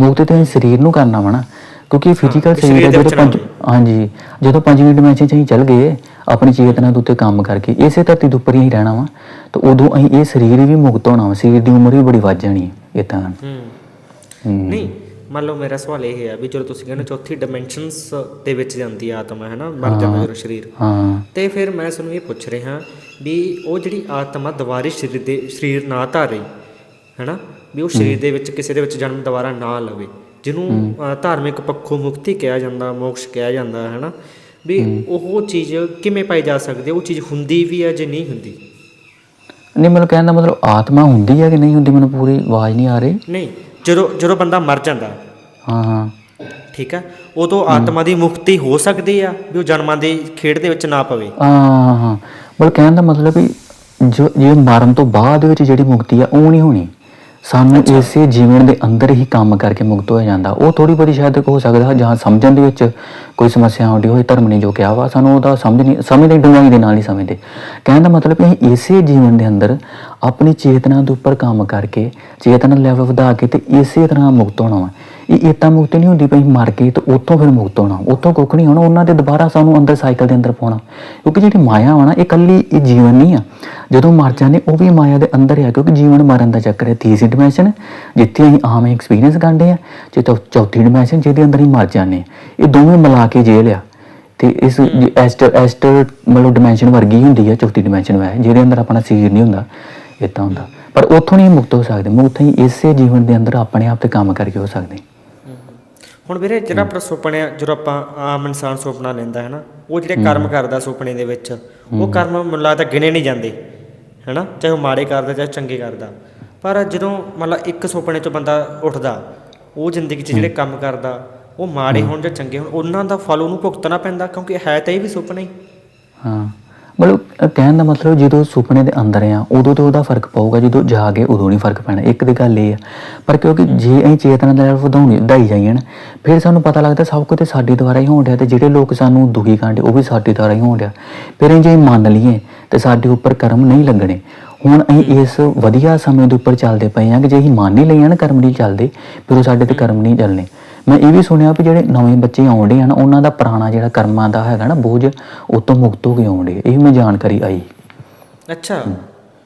ਮੁਕਤ ਤੇ ਸਰੀਰ ਨੂੰ ਕਰਨਾ ਵਾ ਨਾ। ਕਿਉਂਕਿ ਫਿਜ਼ੀਕਲ ਸਰੀਰ ਹੈ ਜਦੋਂ ਪੰਜ ਹਾਂਜੀ ਜਦੋਂ ਪੰਜਵੀਂ ਡਿਮੈਂਸ਼ਨ ਚ ਅਸੀਂ ਚੱਲ ਗਏ ਆਪਣੀ ਚੇਤਨਾ ਦੇ ਉੱਤੇ ਕੰਮ ਕਰਕੇ ਇਸੇ ਧਰਤੀ ਦੇ ਉੱਪਰ ਹੀ ਰਹਿਣਾ ਵਾ। ਤਾਂ ਉਦੋਂ ਅਸੀਂ ਇਹ ਸਰੀਰ ਵੀ ਮੁਕਤ ਹੋਣਾ ਵਾ। ਸਰੀਰ ਦੀ ਉਮਰ ਵੀ ਬੜੀ ਵੱਧ ਜਾਣੀ ਹੈ ਇਤਾਂ ਹੂੰ। ਨਹੀਂ ਮੰਨ ਲਓ ਮੇਰਾ ਸਵਾਲ ਇਹ ਹੈ ਵੀ ਜਦੋਂ ਤੁਸੀਂ ਕਹਿੰਦੇ ਚੌਥੀ ਡਾਈਮੈਂਸ਼ਨਸ ਦੇ ਵਿੱਚ ਜਾਂਦੀ ਆਤਮਾ ਹੈ ਨਾ? ਮਰ ਜਾਂਦਾ ਜਦੋਂ ਸਰੀਰ। ਹਾਂ। ਤੇ ਫਿਰ ਮੈਂ ਤੁਹਾਨੂੰ ਇਹ ਪੁੱਛ ਰਿਹਾ ਵੀ ਉਹ ਜਿਹੜੀ ਆਤਮਾ ਦੁਬਾਰੇ ਸਰੀਰ ਦੇ ਸਰੀਰ ਨਾ ਧਾਰੇ ਹੈਨਾ? ਵੀ ਉਹ ਸਰੀਰ ਦੇ ਵਿੱਚ ਕਿਸੇ ਦੇ ਵਿੱਚ ਜਨਮ ਦੁਬਾਰਾ ਨਾ ਲਵੇ। ਜਿਹਨੂੰ ਧਾਰਮਿਕ ਪੱਖੋਂ ਮੁਕਤੀ ਕਿਹਾ ਜਾਂਦਾ ਮੋਕਸ਼ ਕਿਹਾ ਜਾਂਦਾ ਹੈਨਾ? ਵੀ ਉਹ ਚੀਜ਼ ਕਿਵੇਂ ਪਾਈ ਜਾ ਸਕਦੀ ਹੈ? ਉਹ ਚੀਜ਼ ਹੁੰਦੀ ਵੀ ਹੈ ਜੇ ਨਹੀਂ ਹੁੰਦੀ? ਨਹੀਂ ਮਤਲਬ ਕਹਿਣ ਦਾ ਮਤਲਬ ਆਤਮਾ ਹੁੰਦੀ ਹੈ ਕਿ ਨਹੀਂ ਹੁੰਦੀ? ਮੈਨੂੰ ਪੂਰੀ ਆਵਾਜ਼ ਨਹੀਂ ਆ ਰਹੀ। ਨਹੀਂ ਜਦੋਂ ਜਦੋਂ ਬੰਦਾ ਮਰ ਜਾਂਦਾ। ਹਾਂ ਹਾਂ। ਠੀਕ ਹੈ ਉਦੋਂ ਆਤਮਾ ਦੀ ਮੁਕਤੀ ਹੋ ਸਕਦੀ ਆ ਵੀ ਉਹ ਜਨਮਾਂ ਦੀ ਖੇਡ ਦੇ ਵਿੱਚ ਨਾ ਪਵੇ। ਹਾਂ ਹਾਂ ਹਾਂ। ਮਤਲਬ ਕਹਿਣ ਦਾ ਮਤਲਬ ਵੀ ਜੋ ਜੇ ਮਰਨ ਤੋਂ ਬਾਅਦ ਵਿੱਚ ਜਿਹੜੀ ਮੁਕਤੀ ਆ ਉਹ ਨਹੀਂ ਹੋਣੀ। ਸਾਨੂੰ ਇਸੇ ਜੀਵਨ ਦੇ ਅੰਦਰ ਹੀ ਕੰਮ ਕਰਕੇ ਮੁਕਤ ਹੋ ਜਾਂਦਾ। ਉਹ ਥੋੜੀ ਬਹੁਤੀ ਸ਼ਾਇਦ ਹੋ ਸਕਦਾ ਜਾਂ ਸਮਝਣ ਦੇ ਵਿੱਚ ਕੋਈ ਸਮੱਸਿਆ ਆਉਂਦੀ ਹੋਏ ਧਰਮ ਨੇ ਜੋ ਕਿਹਾ ਵਾ ਸਾਨੂੰ ਉਹਦਾ ਸਮਝ ਨਹੀਂ ਸਮਝਦੇ ਡੂੰਘਾਈ ਦੇ ਨਾਲ ਨਹੀਂ ਸਮਝਦੇ। ਕਹਿਣ ਦਾ ਮਤਲਬ ਇਹ ਇਸੇ ਜੀਵਨ ਦੇ ਅੰਦਰ ਆਪਣੀ ਚੇਤਨਾ ਦੇ ਉੱਪਰ ਕੰਮ ਕਰਕੇ ਚੇਤਨਾ ਲੈਵਲ ਵਧਾ ਕੇ ਤੇ ਇਸੇ ਤਰ੍ਹਾਂ ਮੁਕਤ ਹੋਣਾ ਵਾ। ਇਹ ਇਤਾਂ ਮੁਕਤ ਨਹੀਂ ਹੁੰਦੀ ਪਈ ਮਰ ਕੇ ਤੇ ਉੱਥੋਂ ਫਿਰ ਮੁਕਤ ਹੋਣਾ। ਉੱਥੋਂ ਕੁੱਖ ਨਹੀਂ ਹੋਣਾ ਉਹਨਾਂ ਦੇ ਦੁਬਾਰਾ ਸਾਨੂੰ ਅੰਦਰ ਸਾਈਕਲ ਦੇ ਅੰਦਰ ਪਾਉਣਾ। ਕਿਉਂਕਿ ਜਿਹੜੀ ਮਾਇਆ ਵਾ ਨਾ ਇਹ ਕੱਲੀ ਇਹ ਜੀਵਨ ਨਹੀਂ ਆ। ਜਦੋਂ ਮਰ ਜਾਂਦੇ ਉਹ ਵੀ ਮਾਇਆ ਦੇ ਅੰਦਰ ਆ ਕਿਉਂਕਿ ਜੀਵਨ ਮਰਨ ਦਾ ਚੱਕਰ ਹੈ। ਤੀਸਰੀ ਡਿਮੈਂਸ਼ਨ ਜਿੱਥੇ ਅਸੀਂ ਆਮ ਐਕਸਪੀਰੀਅੰਸ ਕਰਦੇ ਆ ਜੇ ਚੌ- ਚੌਥੀ ਡਿਮੈਂਸ਼ਨ ਜਿਹਦੇ ਅੰਦਰ ਹੀ ਮਰ ਜਾਂਦੇ ਇਹ ਦੋਵੇਂ ਮਿਲਾ ਕੇ ਜੇਲ੍ਹ ਆ। ਤੇ ਇਸ ਐਸਟਰ ਐਸਟਰ ਮਤਲਬ ਡਿਮੈਂਸ਼ਨ ਵਰਗੀ ਹੁੰਦੀ ਹੈ ਚੌਥੀ ਡਿਮੈਂਸ਼ਨ ਵੈ। ਜਿਹਦੇ ਅੰਦਰ ਆਪਣਾ ਸਰੀਰ ਨਹੀਂ ਹੁੰਦਾ ਇਦਾਂ ਹੁੰਦਾ। ਪਰ ਉੱਥੋਂ ਨਹੀਂ ਮੁਕਤ ਹੋ ਸਕਦੇ। ਮੁਕਤ ਹੀ ਇਸੇ ਜੀਵਨ ਦੇ ਅੰਦਰ ਆਪਣੇ ਆਪ ਤੇ ਕੰਮ ਕਰਕੇ ਹੋ ਸਕਦੇ। ਹੁਣ ਵੀਰੇ ਜਿਹੜਾ ਆਪਾਂ ਸੁਪਨੇ ਜਦੋਂ ਆਪਾਂ ਆਮ ਇਨਸਾਨ ਸੁਪਨਾ ਲੈਂਦਾ ਹੈ ਨਾ ਉਹ ਜਿਹੜੇ ਕਰਮ ਕਰਦਾ ਸੁਪਨੇ ਦੇ ਵਿੱਚ ਉਹ ਕਰਮ ਮੈਨੂੰ ਲੱਗਦਾ ਗਿਣੇ ਨਹੀਂ ਜਾਂਦੇ ਹੈਨਾ? ਚਾਹੇ ਉਹ ਮਾੜੇ ਕਰਦਾ ਚਾਹੇ ਚੰਗੇ ਕਰਦਾ। ਪਰ ਜਦੋਂ ਮਤਲਬ ਇੱਕ ਸੁਪਨੇ ਚੋਂ ਬੰਦਾ ਉੱਠਦਾ ਉਹ ਜ਼ਿੰਦਗੀ 'ਚ ਜਿਹੜੇ ਕੰਮ ਕਰਦਾ ਉਹ ਮਾੜੇ ਹੋਣ ਜਾਂ ਚੰਗੇ ਹੋਣ ਉਹਨਾਂ ਦਾ ਫਲ ਉਹਨੂੰ ਭੁਗਤਣਾ ਪੈਂਦਾ ਕਿਉਂਕਿ ਹੈ ਤਾਂ ਇਹ ਵੀ ਸੁਪਨਾ ਹੀ। ਹਾਂ। ਮਤਲਬ ਕਹਿਣ ਦਾ ਮਤਲਬ ਜਦੋਂ ਸੁਪਨੇ ਦੇ ਅੰਦਰ ਆ ਉਦੋਂ ਤੋਂ ਉਹਦਾ ਫ਼ਰਕ ਪਊਗਾ ਜਦੋਂ ਜਾਗੇ ਉਦੋਂ ਨਹੀਂ ਫ਼ਰਕ ਪੈਣਾ। ਇੱਕ ਦੀ ਗੱਲ ਇਹ ਆ ਪਰ ਕਿਉਂਕਿ ਜੇ ਅਸੀਂ ਚੇਤਨਾ ਦਾ ਲੈਵਲ ਵਧਾਉਣੀ ਵਧਾਈ ਜਾਈਏ ਨਾ ਫਿਰ ਸਾਨੂੰ ਪਤਾ ਲੱਗਦਾ ਸਭ ਕੁਝ ਤੇ ਸਾਡੇ ਦੁਆਰਾ ਹੀ ਹੋਣ ਡਿਆ ਤੇ ਜਿਹੜੇ ਲੋਕ ਸਾਨੂੰ ਦੁਖੀ ਕਰਦੇ ਉਹ ਵੀ ਸਾਡੇ ਦੁਆਰਾ ਹੀ ਹੋਣ ਡਿਆ। ਫਿਰ ਅਸੀਂ ਜੇ ਮੰਨ ਲਈਏ ਤੇ ਸਾਡੇ ਉੱਪਰ ਕਰਮ ਨਹੀਂ ਲੱਗਣੇ ਹੁਣ ਅਸੀਂ ਇਸ ਵਧੀਆ ਸਮੇਂ ਦੇ ਉੱਪਰ ਚੱਲਦੇ ਪਏ ਆ ਕਿ ਜੇ ਅਸੀਂ ਮੰਨ ਹੀ ਲਈਏ ਨਾ ਕਰਮ ਨਹੀਂ ਚੱਲਦੇ ਫਿਰ ਉਹ ਸਾਡੇ ਤੇ ਕਰਮ ਨਹੀਂ ਚੱਲਣੇ। ਮੈਂ ਇਹ ਵੀ ਸੁਣਿਆ ਵੀ ਜਿਹੜੇ ਨਵੇਂ ਬੱਚੇ ਆਉਂਦੇ ਆ ਨਾ ਉਹਨਾਂ ਦਾ ਪੁਰਾਣਾ ਜਿਹੜਾ ਕਰਮਾਂ ਦਾ ਹੈਗਾ ਨਾ ਬੋਝ ਉਹ ਤੋਂ ਮੁਕਤ ਹੋ ਕੇ ਆਉਂਦੇ ਇਹ ਮੈਂ ਜਾਣਕਾਰੀ ਆਈ। ਅੱਛਾ।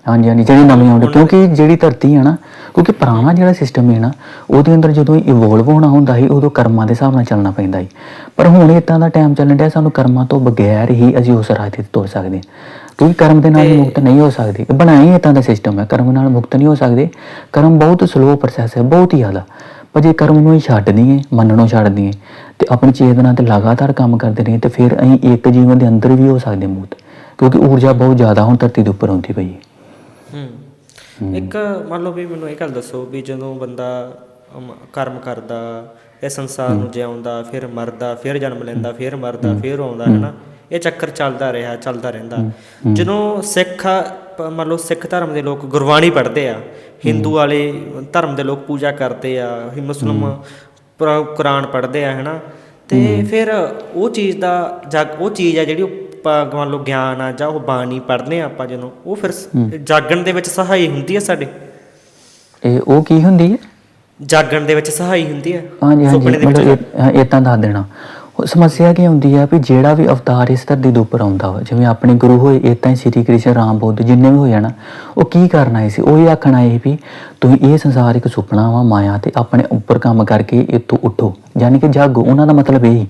ਹਾਂਜੀ ਹਾਂਜੀ ਜਿਹੜੇ ਨਵੇਂ ਆਉਂਦੇ ਕਿਉਂਕਿ ਜਿਹੜੀ ਧਰਤੀ ਹੈ ਨਾ ਕਿਉਂਕਿ ਪੁਰਾਣਾ ਜਿਹੜਾ ਸਿਸਟਮ ਹੈ ਨਾ ਉਹਦੇ ਅੰਦਰ ਜਦੋਂ ਇਵੋਲਵ ਹੋਣਾ ਹੁੰਦਾ ਸੀ ਉਦੋਂ ਕਰਮਾਂ ਦੇ ਹਿਸਾਬ ਨਾਲ ਚੱਲਣਾ ਪੈਂਦਾ ਸੀ। ਪਰ ਹੁਣ ਇਦਾਂ ਦਾ ਟਾਈਮ ਚੱਲਣ ਡਿਆ ਸਾਨੂੰ ਕਰਮਾਂ ਤੋਂ ਬਗੈਰ ਹੀ ਅਸੀਂ ਉਸ ਰਾਹ ਤੇ ਤੁਰ ਸਕਦੇ ਹਾਂ। ਕਿਉਂਕਿ ਕਰਮ ਦੇ ਨਾਲ ਹੀ ਮੁਕਤ ਨਹੀਂ ਹੋ ਸਕਦੇ। ਇਹ ਬਣਾਈ ਇਦਾਂ ਦਾ ਸਿਸਟਮ ਹੈ ਕਰਮ ਨਾਲ ਮੁਕਤ ਨਹੀਂ ਹੋ ਸਕਦੇ। ਕਰਮ ਬਹੁਤ ਸਲੋ ਪ੍ਰੋਸੈਸ ਹੈ ਬਹੁਤ ਹੀ ਜ਼ਿਆਦਾ। ਪਰ ਜੇ ਕਰਮ ਨੂੰ ਹੀ ਛੱਡ ਦਈਏ ਮੰਨਣੋਂ ਛੱਡ ਦਈਏ ਤੇ ਆਪਣੀ ਚੇਤਨਾ ਤੇ ਲਗਾਤਾਰ ਕੰਮ ਕਰਦੇ ਰਹੀਏ ਤੇ ਫਿਰ ਅਸੀਂ ਇੱਕ ਜੀਵਨ ਦੇ ਅੰਦਰ ਵੀ ਹੋ ਸਕਦੇ ਹਾਂ ਮੁਕਤ ਕਿਉਂਕਿ ਊਰਜਾ ਬਹੁਤ ਜ਼ਿਆਦਾ ਹੁਣ ਧਰਤੀ ਦੇ ਉੱਪਰ ਆਉਂਦੀ ਪਈ ਹੈ। ਹੂੰ। ਇੱਕ ਮੰਨ ਲਓ ਵੀ ਮੈਨੂੰ ਇਹ ਗੱਲ ਦੱਸੋ ਵੀ ਜਦੋਂ ਬੰਦਾ ਕਰਮ ਕਰਦਾ ਇਹ ਸੰਸਾਰ ਨੂੰ ਜਿਉਂਦਾ ਫਿਰ ਮਰਦਾ ਫਿਰ ਜਨਮ ਲੈਂਦਾ ਫਿਰ ਮਰਦਾ ਫਿਰ ਆਉਂਦਾ ਹੈ। ਨਾ ਇਹ ਚੱਕਰ ਚੱਲਦਾ ਰਿਹਾ ਚੱਲਦਾ ਰਹਿੰਦਾ। ਜਦੋਂ ਸਿੱਖ ਮੰਨ ਲਓ ਸਿੱਖ ਧਰਮ ਦੇ ਲੋਕ ਗੁਰਬਾਣੀ ਪੜ੍ਹਦੇ ਆ ਹਿੰਦੂ ਵਾਲੇ ਧਰਮ ਦੇ ਲੋਕ ਪੂਜਾ ਕਰਦੇ ਆ ਹੀ। ਮੁਸਲਮ ਕੁਰਾਨ ਪੜ੍ਹਦੇ ਆ ਹੈਨਾ? ਤੇ ਫਿਰ ਉਹ ਚੀਜ਼ ਦਾ ਜਗ ਉਹ ਚੀਜ਼ ਆ ਜਿਹੜੀ ਉਹ ਪ- ਮੰਨ ਲਓ ਗਿਆਨ ਆ ਜਾਂ ਉਹ ਬਾਣੀ ਪੜ੍ਹਦੇ ਆ ਆਪਾਂ ਜਦੋਂ ਉਹ ਫਿਰ ਜਾਗਣ ਦੇ ਵਿੱਚ ਸਹਾਈ ਹੁੰਦੀ ਹੈ ਸਾਡੇ। ਇਹ ਉਹ ਕੀ ਹੁੰਦੀ ਹੈ? ਜਾਗਣ ਦੇ ਵਿੱਚ ਸਹਾਈ ਹੁੰਦੀ ਹੈ ਹਾਂਜੀ ਹਾਂਜੀ ਮਤਲਬ ਇਦਾਂ ਦੱਸ ਦੇਣਾ। ਉਹ ਸਮੱਸਿਆ ਕੀ ਹੁੰਦੀ ਆ ਵੀ ਜਿਹੜਾ ਵੀ ਅਵਤਾਰ ਇਸ ਧਰਤੀ ਦੇ ਉੱਪਰ ਆਉਂਦਾ ਵਾ ਜਿਵੇਂ ਆਪਣੇ ਗੁਰੂ ਹੋਏ ਇਦਾਂ ਹੀ ਸ੍ਰੀ ਕ੍ਰਿਸ਼ਨ ਰਾਮ ਬੁੱਧ ਜਿੰਨੇ ਵੀ ਹੋਏ ਆ ਨਾ ਉਹ ਕੀ ਕਰਨ ਆਏ ਸੀ? ਉਹ ਇਹ ਆਖਣ ਆਏ ਵੀ ਤੁਸੀਂ ਇਹ ਸੰਸਾਰ ਇੱਕ ਸੁਪਨਾ ਵਾ ਮਾਇਆ ਤੇ ਆਪਣੇ ਉੱਪਰ ਕੰਮ ਕਰਕੇ ਇੱਥੋਂ ਉੱਠੋ। ਯਾਨੀ ਕਿ ਜਾਗੋ, ਉਹਨਾਂ ਦਾ ਮਤਲਬ ਇਹ।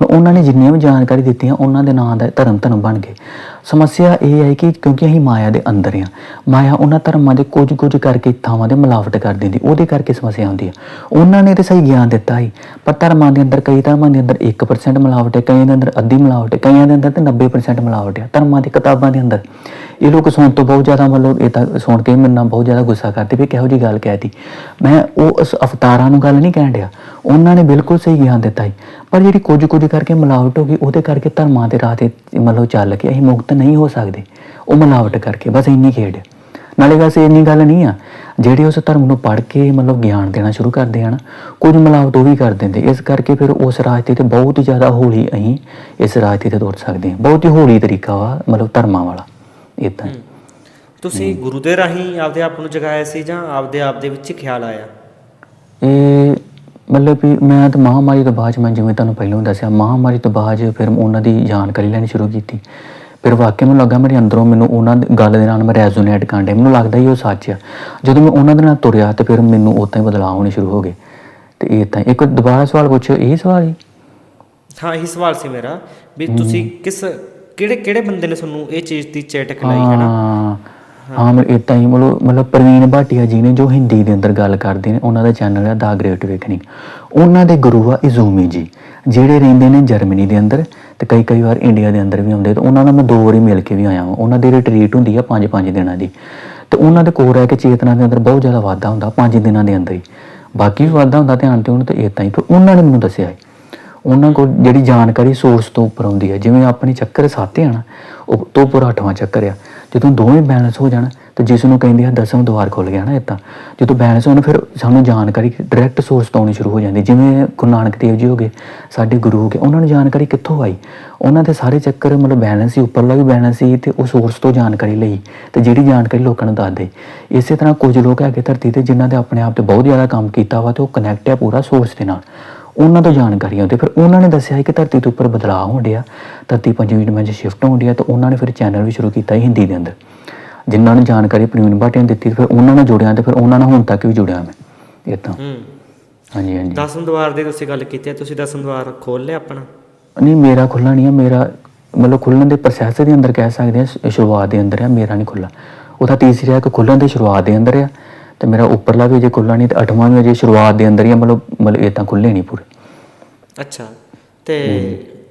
ਹੁਣ ਉਹਨਾਂ ਨੇ ਜਿੰਨੀਆਂ ਵੀ ਜਾਣਕਾਰੀ ਦਿੱਤੀਆਂ, ਉਹਨਾਂ ਦੇ ਨਾਂ ਦਾ ਧਰਮ ਧਰਮ ਬਣ ਗਏ। ਸਮੱਸਿਆ ਇਹ ਹੈ ਕਿ ਕਿਉਂਕਿ ਅਸੀਂ ਮਾਇਆ ਦੇ ਅੰਦਰ ਆ, ਮਾਇਆ ਉਹਨਾਂ ਧਰਮਾਂ ਦੇ ਕੁਝ ਕੁਝ ਕਰਕੇ ਥਾਵਾਂ ਦੇ ਮਿਲਾਵਟ ਕਰ ਦਿੰਦੀ, ਉਹਦੇ ਕਰਕੇ ਸਮੱਸਿਆ ਆਉਂਦੀ ਆ। ਉਹਨਾਂ ਨੇ ਤੇ ਸਹੀ ਗਿਆਨ ਦਿੱਤਾ ਸੀ, ਪਰ ਧਰਮਾਂ ਦੇ ਅੰਦਰ, ਕਈ ਧਰਮਾਂ ਦੇ ਅੰਦਰ 1% ਮਿਲਾਵਟ ਹੈ, ਕਈਆਂ ਦੇ ਅੰਦਰ ਅੱਧੀ ਮਿਲਾਵਟ ਹੈ, ਕਈਆਂ ਦੇ ਅੰਦਰ ਤੇ 90% ਮਿਲਾਵਟ ਹੈ, ਧਰਮਾਂ ਦੀ ਕਿਤਾਬਾਂ ਦੇ ਅੰਦਰ। ਇਹ ਲੋਕ ਸੁਣ ਤੋਂ ਬਹੁਤ ਜ਼ਿਆਦਾ ਮਤਲਬ ਇਹ ਤਾਂ ਸੁਣ ਕੇ ਮੇਰੇ ਨਾਲ ਬਹੁਤ ਜ਼ਿਆਦਾ ਗੁੱਸਾ ਕਰਦੇ ਵੀ ਕਿਹੋ ਜੀ ਗੱਲ ਕਹਿਤੀ। ਮੈਂ ਉਹ ਉਸ ਅਵਤਾਰਾਂ ਨੂੰ ਗੱਲ ਨਹੀਂ ਕਹਿਣ ਡਿਆ। ਉਹਨਾਂ ਨੇ ਬਿਲਕੁਲ ਸਹੀ ਗਿਆਨ ਦਿੱਤਾ ਸੀ। ਪਰ ਜਿਹੜੀ ਕੁਝ ਕੁਝ ਕਰਕੇ ਮਿਲਾਵਟ ਹੋ ਗਈ, ਉਹਦੇ ਕਰਕੇ ਧਰਮਾਂ ਦੇ ਰਾਹ ਤੇ ਮਤਲਬ ਚੱਲ ਕੇ ਅਸੀਂ ਮੁਕਤ ਨਹੀਂ ਹੋ ਸਕਦੇ। ਉਹ ਮਿਲਾਵਟ ਕਰਕੇ ਬਸ ਇੰਨੀ ਖੇਡ। ਹੈ। ਨਾਲੇ ਵੈਸੇ ਇੰਨੀ ਗੱਲ ਨਹੀਂ ਆ। ਜਿਹੜੇ ਉਸ ਧਰਮ ਨੂੰ ਪੜ੍ਹ ਕੇ ਮਤਲਬ ਗਿਆਨ ਦੇਣਾ ਸ਼ੁਰੂ ਕਰਦੇ ਹਨ ਕੁਝ ਮਿਲਾਵਟ ਉਹ ਵੀ ਕਰ ਦਿੰਦੇ। ਇਸ ਕਰਕੇ ਫਿਰ ਉਸ ਰਾਸਤੇ ਤੇ ਬਹੁਤ ਜ਼ਿਆਦਾ ਹੌਲੀ ਅਸੀਂ ਇਸ ਰਾਸਤੇ ਤੇ ਤੁਰ ਸਕਦੇ ਹਾਂ। ਬਹੁਤ ਹੀ ਹੌਲੀ ਤਰੀਕਾ ਵਾ ਮਤਲਬ ਧਰਮਾਂ ਵਾਲਾ। ਇਦਾਂ ਤੁਸੀਂ ਗੁਰੂ ਦੇ ਰਾਹੀਂ ਆਪਦੇ ਆਪ ਨੂੰ ਜਗਾਇਆ ਸੀ ਜਾਂ ਆਪਦੇ ਆਪ ਦੇ ਵਿੱਚ ਖਿਆਲ ਆਇਆ? ਇਹ ਮਤਲਬ ਵੀ ਮੈਂ ਤਾਂ ਮਹਾਮਾਰੀ ਤੋਂ ਬਾਅਦ ਮੈਂ ਜਿਵੇਂ ਤੁਹਾਨੂੰ ਪਹਿਲਾਂ ਦੱਸਿਆ ਮਹਾਮਾਰੀ ਤੋਂ ਬਾਅਦ ਫਿਰ ਉਹਨਾਂ ਦੀ ਜਾਣਕਾਰੀ ਲੈਣੀ ਸ਼ੁਰੂ ਕੀਤੀ। ਫਿਰ ਵਾਕਿਆ ਮੈਨੂੰ ਲੱਗਾ ਮੇਰੇ ਅੰਦਰੋਂ ਮੈਨੂੰ ਉਹਨਾਂ ਦੀ ਗੱਲ ਦੇ ਨਾਲ ਮੈਂ ਰੈਜ਼ੋਨੇਟ ਕਰਦੇ ਮੈਨੂੰ ਲੱਗਦਾ ਹੀ ਉਹ ਸੱਚ ਆ। ਜਦੋਂ ਮੈਂ ਉਹਨਾਂ ਦੇ ਨਾਲ ਤੁਰਿਆ ਤੇ ਫਿਰ ਮੈਨੂੰ ਉਦਾਂ ਹੀ ਬਦਲਾਅ ਹੋਣੇ ਸ਼ੁਰੂ ਹੋ ਗਏ। ਤੇ ਇਹ ਤਾਂ ਇੱਕ ਦੁਬਾਰਾ ਸਵਾਲ ਪੁੱਛਿਓ ਇਹ ਸਵਾਲ ਹੀ? ਹਾਂ ਇਹੀ ਸਵਾਲ ਸੀ ਮੇਰਾ ਵੀ ਤੁਸੀਂ ਕਿਸ ਕਿਹੜੇ ਕਿਹੜੇ ਬੰਦੇ ਨੇ ਤੁਹਾਨੂੰ ਇਹ ਚੀਜ਼ ਦੀ ਚੇਟਕ ਲਾਈ ਹੈ ਨਾ? ਹਾਂ। ਹਾਂ ਮੈਂ ਇਦਾਂ ਹੀ, ਮਤਲਬ ਮਤਲਬ ਪ੍ਰਵੀਨ ਭਾਟੀਆ ਜੀ ਨੇ ਜੋ ਹਿੰਦੀ ਦੇ ਅੰਦਰ ਗੱਲ ਕਰਦੇ ਨੇ, ਉਹਨਾਂ ਦਾ ਚੈਨਲ ਹੈ ਦਾ ਗ੍ਰੇਟ ਵੇਖਨਿੰਗ ਉਹਨਾਂ ਦੇ ਗੁਰੂ ਆ ਇਜ਼ੂਮੀ ਜੀ, ਜਿਹੜੇ ਰਹਿੰਦੇ ਨੇ ਜਰਮਨੀ ਦੇ ਅੰਦਰ ਤੇ ਕਈ ਕਈ ਵਾਰ ਇੰਡੀਆ ਦੇ ਅੰਦਰ ਵੀ ਆਉਂਦੇ ਤੇ ਉਹਨਾਂ ਨਾਲ ਮੈਂ ਦੋ ਵਾਰੀ ਮਿਲ ਕੇ ਵੀ ਆਇਆ ਹਾਂ ਉਹਨਾਂ ਦੀ ਰਿਟਰੀਟ ਹੁੰਦੀ ਆ ਪੰਜ ਪੰਜ ਦਿਨਾਂ ਦੀ। ਤੇ ਉਹਨਾਂ ਦੇ ਕੋਲ ਰਹਿ ਕੇ ਚੇਤਨਾ ਦੇ ਅੰਦਰ ਬਹੁਤ ਜ਼ਿਆਦਾ ਵਾਧਾ ਹੁੰਦਾ, ਪੰਜ ਦਿਨਾਂ ਦੇ ਅੰਦਰ ਹੀ। ਬਾਕੀ ਵੀ ਵਾਧਾ ਹੁੰਦਾ ਧਿਆਨ ਤੇ ਉਹਨੂੰ ਤੇ ਇਦਾਂ ਹੀ ਪਰ ਉਹਨਾਂ ਨੇ ਮੈਨੂੰ ਦੱਸਿਆ ਹੈ। ਉਹਨਾਂ ਕੋਲ ਜਿਹੜੀ ਜਾਣਕਾਰੀ ਸੋਰਸ ਤੋਂ ਉੱਪਰ ਆਉਂਦੀ ਹੈ ਜਿਵੇਂ ਆਪਣੇ ਚੱਕਰ ਸੱਤ ਆ ਨਾ, ਉਹ ਤੋਂ ਉੱਪਰ ਅੱਠਵਾਂ ਚੱਕਰ ਆ। ਜਦੋਂ ਦੋਵੇਂ ਬੈਲੈਂਸ ਹੋ ਜਾਣ, ਤੇ ਜਿਸ ਨੂੰ ਕਹਿੰਦੇ ਆ ਦਸਮ ਦੁਆਰ ਖੁੱਲ ਗਿਆ ਨਾ ਇਦਾਂ ਜਦੋਂ ਬੈਲੈਂਸ ਹੋਣ, ਫਿਰ ਸਾਨੂੰ ਜਾਣਕਾਰੀ ਡਾਇਰੈਕਟ ਸੋਰਸ ਤੋਂ ਆਉਣੀ ਸ਼ੁਰੂ ਹੋ ਜਾਂਦੀ। ਜਿਵੇਂ ਗੁਰੂ ਨਾਨਕ ਦੇਵ ਜੀ ਹੋ ਗਏ, ਸਾਡੇ ਗੁਰੂ ਹੋ ਗਏ, ਉਹਨਾਂ ਨੂੰ ਜਾਣਕਾਰੀ ਕਿੱਥੋਂ ਆਈ? ਉਹਨਾਂ ਦੇ ਸਾਰੇ ਚੱਕਰ ਮਤਲਬ ਬੈਲੈਂਸ ਸੀ, ਉੱਪਰਲਾ ਵੀ ਬੈਲੈਂਸ ਸੀ, ਤੇ ਉਹ ਸੋਰਸ ਤੋਂ ਜਾਣਕਾਰੀ ਲਈ, ਤੇ ਜਿਹੜੀ ਜਾਣਕਾਰੀ ਲੋਕਾਂ ਨੂੰ ਦੱਸਦੇ। ਇਸੇ ਤਰ੍ਹਾਂ ਕੁਝ ਲੋਕ ਹੈਗੇ ਧਰਤੀ ਤੇ, ਜਿਨ੍ਹਾਂ ਦੇ ਆਪਣੇ ਆਪ ਤੇ ਬਹੁਤ ਜ਼ਿਆਦਾ ਕੰਮ ਕੀਤਾ ਵਾ, ਤੇ ਉਹ ਕਨੈਕਟ ਹੈ ਪੂਰਾ ਸੋਰਸ ਦੇ ਨਾਲ। ਉਹਨਾਂ ਤੋਂ ਜਾਣਕਾਰੀ ਆਉਂਦੀ ਫਿਰ ਉਹਨਾਂ ਨੇ ਦੱਸਿਆ ਕਿ ਧਰਤੀ ਦੇ ਉੱਪਰ ਬਦਲਾਅ ਹੋਣ ਡਿਆ। ਧਰਤੀ ਪੰਜਵੀਂ ਡਿਮੈਂਸ਼ਨ ਸ਼ਿਫਟ ਹੋਣ ਡਿਆ ਤਾਂ ਉਹਨਾਂ ਨੇ ਫਿਰ ਚੈਨਲ ਵੀ ਸ਼ੁਰੂ ਕੀਤਾ ਹਿੰਦੀ ਦੇ ਅੰਦਰ। ਜਿਨ੍ਹਾਂ ਨੂੰ ਜਾਣਕਾਰੀ ਪ੍ਰਵੀਨ ਭਾਟੀਆ ਨੇ ਦਿੱਤੀ ਫਿਰ ਉਹਨਾਂ ਨਾਲ ਜੁੜਿਆ ਤੇ ਫਿਰ ਉਹਨਾਂ ਨਾਲ ਹੁਣ ਤੱਕ ਵੀ ਜੁੜਿਆ ਮੈਂ। ਇਦਾਂ। ਹਾਂਜੀ ਹਾਂਜੀ। ਦਸਮ ਦੁਆਰ ਦੀ ਤੁਸੀਂ ਗੱਲ ਕੀਤੀ ਹੈ ਤੁਸੀਂ ਦਸਮ ਦੁਆਰ ਖੋਲ ਲਿਆ ਆਪਣਾ? ਨਹੀਂ ਮੇਰਾ ਖੁੱਲਾ ਨਹੀਂ ਹੈ ਮੇਰਾ ਮਤਲਬ ਖੁੱਲਣ ਦੇ ਪ੍ਰੋਸੈਸ ਦੇ ਅੰਦਰ ਕਹਿ ਸਕਦੇ ਆ ਸ਼ੁਰੂਆਤ ਦੇ ਅੰਦਰ ਹੈ ਮੇਰਾ ਨਹੀਂ ਖੁੱਲਾ ਉਹਦਾ ਤੀਸਰੀ ਹੈ ਕਿ ਖੁੱਲਣ ਦੀ ਸ਼ੁਰੂਆਤ ਦੇ ਅੰਦਰ ਹੈ ਤੇ ਮੇਰਾ ਉੱਪਰਲਾ ਵੀ ਅਜੇ ਖੁੱਲਾ ਨਹੀਂ ਤੇ ਅੱਠਵਾਂ ਵੀ ਅਜੇ ਸ਼ੁਰੂਆਤ ਦੇ ਅੰਦਰ ਹੀ ਹੈ ਮਤਲਬ ਮਤਲਬ ਇਹ ਤਾਂ ਖੁੱਲੇ ਨਹੀਂ ਪੂਰੇ। ਅੱਛਾ ਤੇ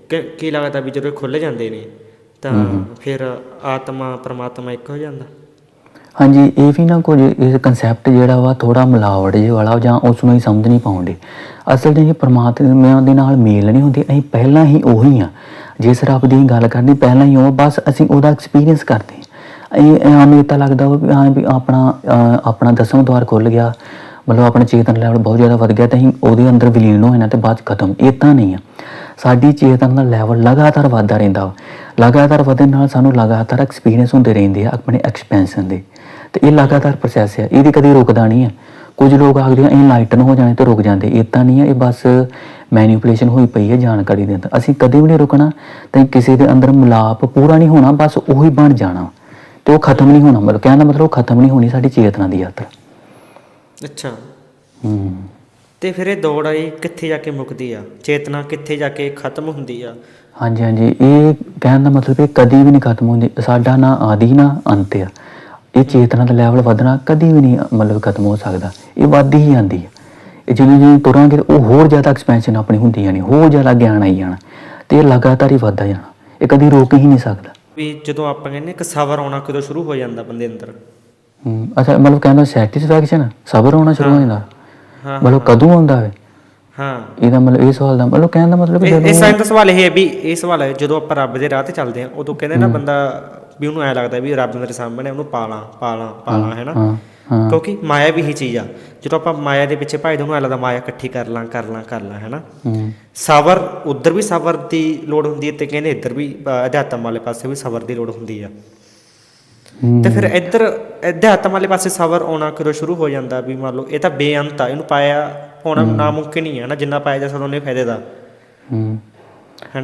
ਕੀ- ਕੀ ਲੱਗਦਾ ਵੀ ਜਦੋਂ ਖੁੱਲ ਜਾਂਦੇ ਨੇ ਤਾਂ ਫਿਰ ਆਤਮਾ ਪਰਮਾਤਮਾ ਇੱਕ ਹੋ ਜਾਂਦਾ? ਹਾਂਜੀ ਇਹ ਵੀ ਨਾ ਕੁਝ ਇਹ ਕਨਸੈਪਟ ਜਿਹੜਾ ਵਾ ਥੋੜਾ ਮਿਲਾਵਟ ਜਿਹੇ ਵਾਲਾ ਜਾਂ ਉਸ ਨੂੰ ਹੀ ਸਮਝ ਨਹੀਂ ਪਾਉਂਦੇ। ਅਸਲ ਇਹ ਪ੍ਰਮਾਤਮਾ ਦੇ ਨਾਲ ਮੇਲ ਨਹੀਂ ਹੁੰਦੀ ਅਸੀਂ ਪਹਿਲਾਂ ਹੀ ਉਹੀ ਆ। ਜਿਸ ਰੱਬ ਦੀ ਗੱਲ ਕਰਨੀ ਪਹਿਲਾਂ ਹੀ ਉਹ ਬਸ ਅਸੀਂ ਉਹਦਾ ਐਕਸਪੀਰੀਅੰਸ ਕਰਦੇ ਹਾਂ। ਇਹ ਸਾਨੂੰ ਤਾਂ ਲੱਗਦਾ ਵਾ ਵੀ ਹਾਂ ਵੀ ਆਪਣਾ ਅਹ, ਆਪਣਾ ਦਸਮ ਦੁਆਰ ਖੁੱਲ ਗਿਆ ਮਤਲਬ ਆਪਣਾ ਚੇਤਨ ਲੈਵਲ ਬਹੁਤ ਜ਼ਿਆਦਾ ਵੱਧ ਗਿਆ ਤੇ ਅਸੀਂ ਉਹਦੇ ਅੰਦਰ ਵਿਲੀਨ ਹੋ ਜਾਣਾ ਤੇ ਬਾਅਦ 'ਚ ਖਤਮ। ਇਹ ਤਾਂ ਨਹੀਂ ਆ। ਸਾਡੀ ਚੇਤਨ ਦਾ ਲੈਵਲ ਲਗਾਤਾਰ ਵੱਧਦਾ ਰਹਿੰਦਾ ਵਾ। ਲਗਾਤਾਰ ਵਧਣ ਨਾਲ ਸਾਨੂੰ ਲਗਾਤਾਰ ਐਕਸਪੀਰੀਅੰਸ ਹੁੰਦੇ ਰਹਿੰਦੇ ਆ ਆਪਣੇ ਐਕਸਪੈਂਸ਼ਨ ਦੇ। ਤੇ ਇਹ ਲਗਾਤਾਰ ਪ੍ਰੋਸੈਸ ਹੈ ਇਹਦੀ ਕਦੀ ਰੁਕਦਾ ਨਹੀਂ ਹੈ ਕੁਝ ਲੋਕ ਆਖਦੇ ਆ ਇਹ ਲਾਈਟਨ ਹੋ ਜਾਣੇ ਤੇ ਰੁਕ ਜਾਂਦੇ। ਇਹ ਤਾਂ ਨਹੀਂ ਹੈ ਇਹ ਬਸ ਮੈਨੀਪੂਲੇਸ਼ਨ ਹੋਈ ਪਈ ਹੈ ਜਾਣਕਾਰੀ ਦੇ ਅੰਦਰ ਅਸੀਂ ਕਦੇ ਵੀ ਨਹੀਂ ਰੁਕਣਾ ਤੇ ਕਿਸੇ ਦੇ ਅੰਦਰ ਮਿਲਾਪ ਪੂਰਾ ਨਹੀਂ ਹੋਣਾ ਬਸ ਉਹੀ ਬਣ ਜਾਣਾ। ਤੇ ਉਹ ਖਤਮ ਨਹੀਂ ਹੋਣਾ ਮਤਲਬ ਕਹਿਣ ਦਾ ਮਤਲਬ ਉਹ ਖਤਮ ਨਹੀਂ ਹੋਣੀ ਸਾਡੀ ਚੇਤਨਾ ਦੀ ਯਾਤਰਾ। ਅੱਛਾ। ਹੂੰ। ਤੇ ਫਿਰ ਇਹ ਦੌੜ ਆਈ ਕਿੱਥੇ ਜਾ ਕੇ ਮੁੱਕਦੀ ਆ? ਚੇਤਨਾ ਕਿੱਥੇ ਜਾ ਕੇ ਖਤਮ ਹੁੰਦੀ ਆ? ਹਾਂਜੀ ਹਾਂਜੀ। ਇਹ ਕਹਿਣ ਦਾ ਮਤਲਬ ਇਹ ਕਦੀ ਵੀ ਨਹੀਂ ਖਤਮ ਹੁੰਦੀ। ਸਾਡਾ ਨਾ ਆਦੀ ਨਾ ਅੰਤ ਆ। ਇਹ ਚੇਤਨਾ ਦਾ ਲੈਵਲ ਵਧਣਾ ਕਦੀ ਵੀ ਨਹੀਂ ਮਤਲਬ ਖਤਮ ਹੋ ਸਕਦਾ। ਇਹ ਵੱਧਦੀ ਹੀ ਜਾਂਦੀ ਹੈ ਇਹ ਜਿਵੇਂ ਜਿਵੇਂ ਤੁਰਾਂਗੇ ਉਹ ਹੋਰ ਜ਼ਿਆਦਾ ਐਕਸਪੈਂਸ਼ਨ ਆਪਣੀ ਹੁੰਦੀ ਜਾਣੀ ਹੋਰ ਜ਼ਿਆਦਾ ਗਿਆਨ ਆਈ ਜਾਣਾ। ਤੇ ਇਹ ਲਗਾਤਾਰ ਹੀ ਵੱਧਦਾ ਜਾਣਾ। ਇਹ ਕਦੀ ਰੋਕ ਹੀ ਨਹੀਂ ਸਕਦਾ। ਵੀ ਜਦੋਂ ਆਪਾਂ ਕਹਿੰਦੇ ਇੱਕ ਸਬਰ ਆਉਣਾ ਕਦੋਂ ਸ਼ੁਰੂ ਹੋ ਜਾਂਦਾ ਬੰਦੇ ਅੰਦਰ? ਹੂੰ ਅੱਛਾ ਮਤਲਬ ਕਹਿੰਦਾ ਸੈਟੀਸਫੈਕਸ਼ਨ ਸਬਰ ਹੋਣਾ ਸ਼ੁਰੂ ਹੋ ਜਾਂਦਾ? ਹਾਂ ਮਤਲਬ ਕਦੋਂ ਆਉਂਦਾ ਹੈ ਹਾਂ। ਇਹਦਾ ਮਤਲਬ ਇਹ ਸਵਾਲ ਦਾ ਮਤਲਬ ਕਹਿਣ ਦਾ ਮਤਲਬ ਇਹ ਜਦੋਂ ਇਸ ਦਾ ਸਵਾਲ ਇਹ ਹੈ ਵੀ ਇਹ ਸਵਾਲ ਹੈ ਜਦੋਂ ਆਪਾਂ ਰੱਬ ਦੇ ਰਾਹ ਤੇ ਚੱਲਦੇ ਆ ਉਦੋਂ ਕਹਿੰਦੇ ਨਾ ਬੰਦਾ ਵੀ ਉਹਨੂੰ ਐ ਲੱਗਦਾ ਵੀ ਰੱਬ ਮੇਰੇ ਸਾਹਮਣੇ ਉਹਨੂੰ ਪਾਲਾਂ ਪਾਲਾਂ ਪਾਲਾਂ ਹੈ ਨਾ? ਹਾਂ। ਕਿਉਂਕਿ ਮਾਇਆ ਵੀ ਹੀ ਚੀਜ਼ ਆ। ਜਦੋਂ ਆਪਾਂ ਮਾਇਆ ਦੇ ਪਿੱਛੇ ਉਹਨੂੰ ਐ ਲੱਗਦਾ ਮਾਇਆ ਇਕੱਠੀ ਕਰ ਲਾਂ ਕਰ ਲਾਂ ਕਰ ਲਾਂ ਹੈ ਨਾ ਹੂੰ। ਸਬਰ ਉਧਰ ਵੀ ਸਬਰ ਦੀ ਲੋੜ ਹੁੰਦੀ ਹੈ ਤੇ ਕਹਿੰਦੇ ਇੱਧਰ ਵੀ ਅਧਿਆਤਮ ਵਾਲੇ ਪਾਸੇ ਵੀ ਸਬਰ ਦੀ ਲੋੜ ਹੁੰਦੀ ਆ। ਤੇ ਫਿਰ ਇੱਧਰ ਅਧਿਆਤਮ ਵਾਲੇ ਪਾਸੇ ਸਬਰ ਆਉਣਾ ਕਦੋਂ ਸ਼ੁਰੂ ਹੋ ਜਾਂਦਾ ਵੀ ਮੰਨ ਲਓ ਇਹ ਤਾਂ ਬੇਅੰਤ ਆ ਇਹਨੂੰ ਪਾਇਆ ਹੋਣਾ ਨਾਮੁਮਕਿਨ ਹੀ ਹੈ ਨਾ ਜਿੰਨਾ ਪਾਇਆ ਜਾ ਸਕਦਾ ਉਹਨੇ ਫਾਇਦੇ ਦਾ। ਹੂੰ।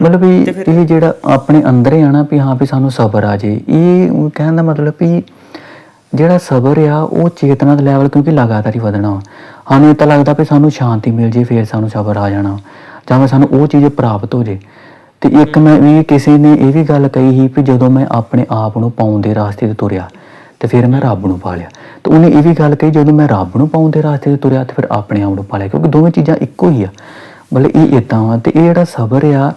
ਮਤਲਬ ਇਹ ਜਿਹੜਾ ਆਪਣੇ ਅੰਦਰ ਹੀ ਆ ਨਾ ਵੀ ਹਾਂ ਵੀ ਸਾਨੂੰ ਸਬਰ ਆ ਜੇ ਇਹ ਕਹਿਣ ਦਾ ਮਤਲਬ ਵੀ ਜਿਹੜਾ ਸਬਰ ਆ, ਉਹ ਚੇਤਨਾ ਦਾ ਲੈਵਲ ਕਿਉਂਕਿ ਲਗਾਤਾਰ ਹੀ ਵਧਣਾ ਵਾ। ਸਾਨੂੰ ਇਹ ਤਾਂ ਲੱਗਦਾ ਵੀ ਸਾਨੂੰ ਸ਼ਾਂਤੀ ਮਿਲ ਜੇ, ਫਿਰ ਸਾਨੂੰ ਸਬਰ ਆ ਜਾਣਾ। ਜਾਂ ਫਿਰ ਸਾਨੂੰ ਉਹ ਚੀਜ਼ ਪ੍ਰਾਪਤ ਹੋ ਜੇ। ਤੇ ਇੱਕ ਮੈਂ ਵੀ ਕਿਸੇ ਨੇ ਇਹ ਵੀ ਗੱਲ ਕਹੀ ਸੀ ਵੀ ਜਦੋਂ ਮੈਂ ਆਪਣੇ ਆਪ ਨੂੰ ਪਾਉਣ ਦੇ ਰਾਸਤੇ ਤੇ ਤੁਰਿਆ, ਤੇ ਫਿਰ ਮੈਂ ਰੱਬ ਨੂੰ ਪਾ ਲਿਆ ਤੇ ਉਹਨੇ ਇਹ ਵੀ ਗੱਲ ਕਹੀ, ਜਦੋਂ ਮੈਂ ਰੱਬ ਨੂੰ ਪਾਉਣ ਦੇ ਰਾਸਤੇ ਤੇ ਤੁਰਿਆ, ਤੇ ਫਿਰ ਆਪਣੇ ਆਪ ਨੂੰ ਪਾ ਲਿਆ ਕਿਉਂਕਿ ਦੋਵੇਂ ਚੀਜ਼ਾਂ ਇੱਕੋ ਹੀ ਆ। ਮਤਲਬ ਇਹ ਇਦਾਂ ਵਾ, ਤੇ ਇਹ ਜਿਹੜਾ ਸਬਰ ਆ,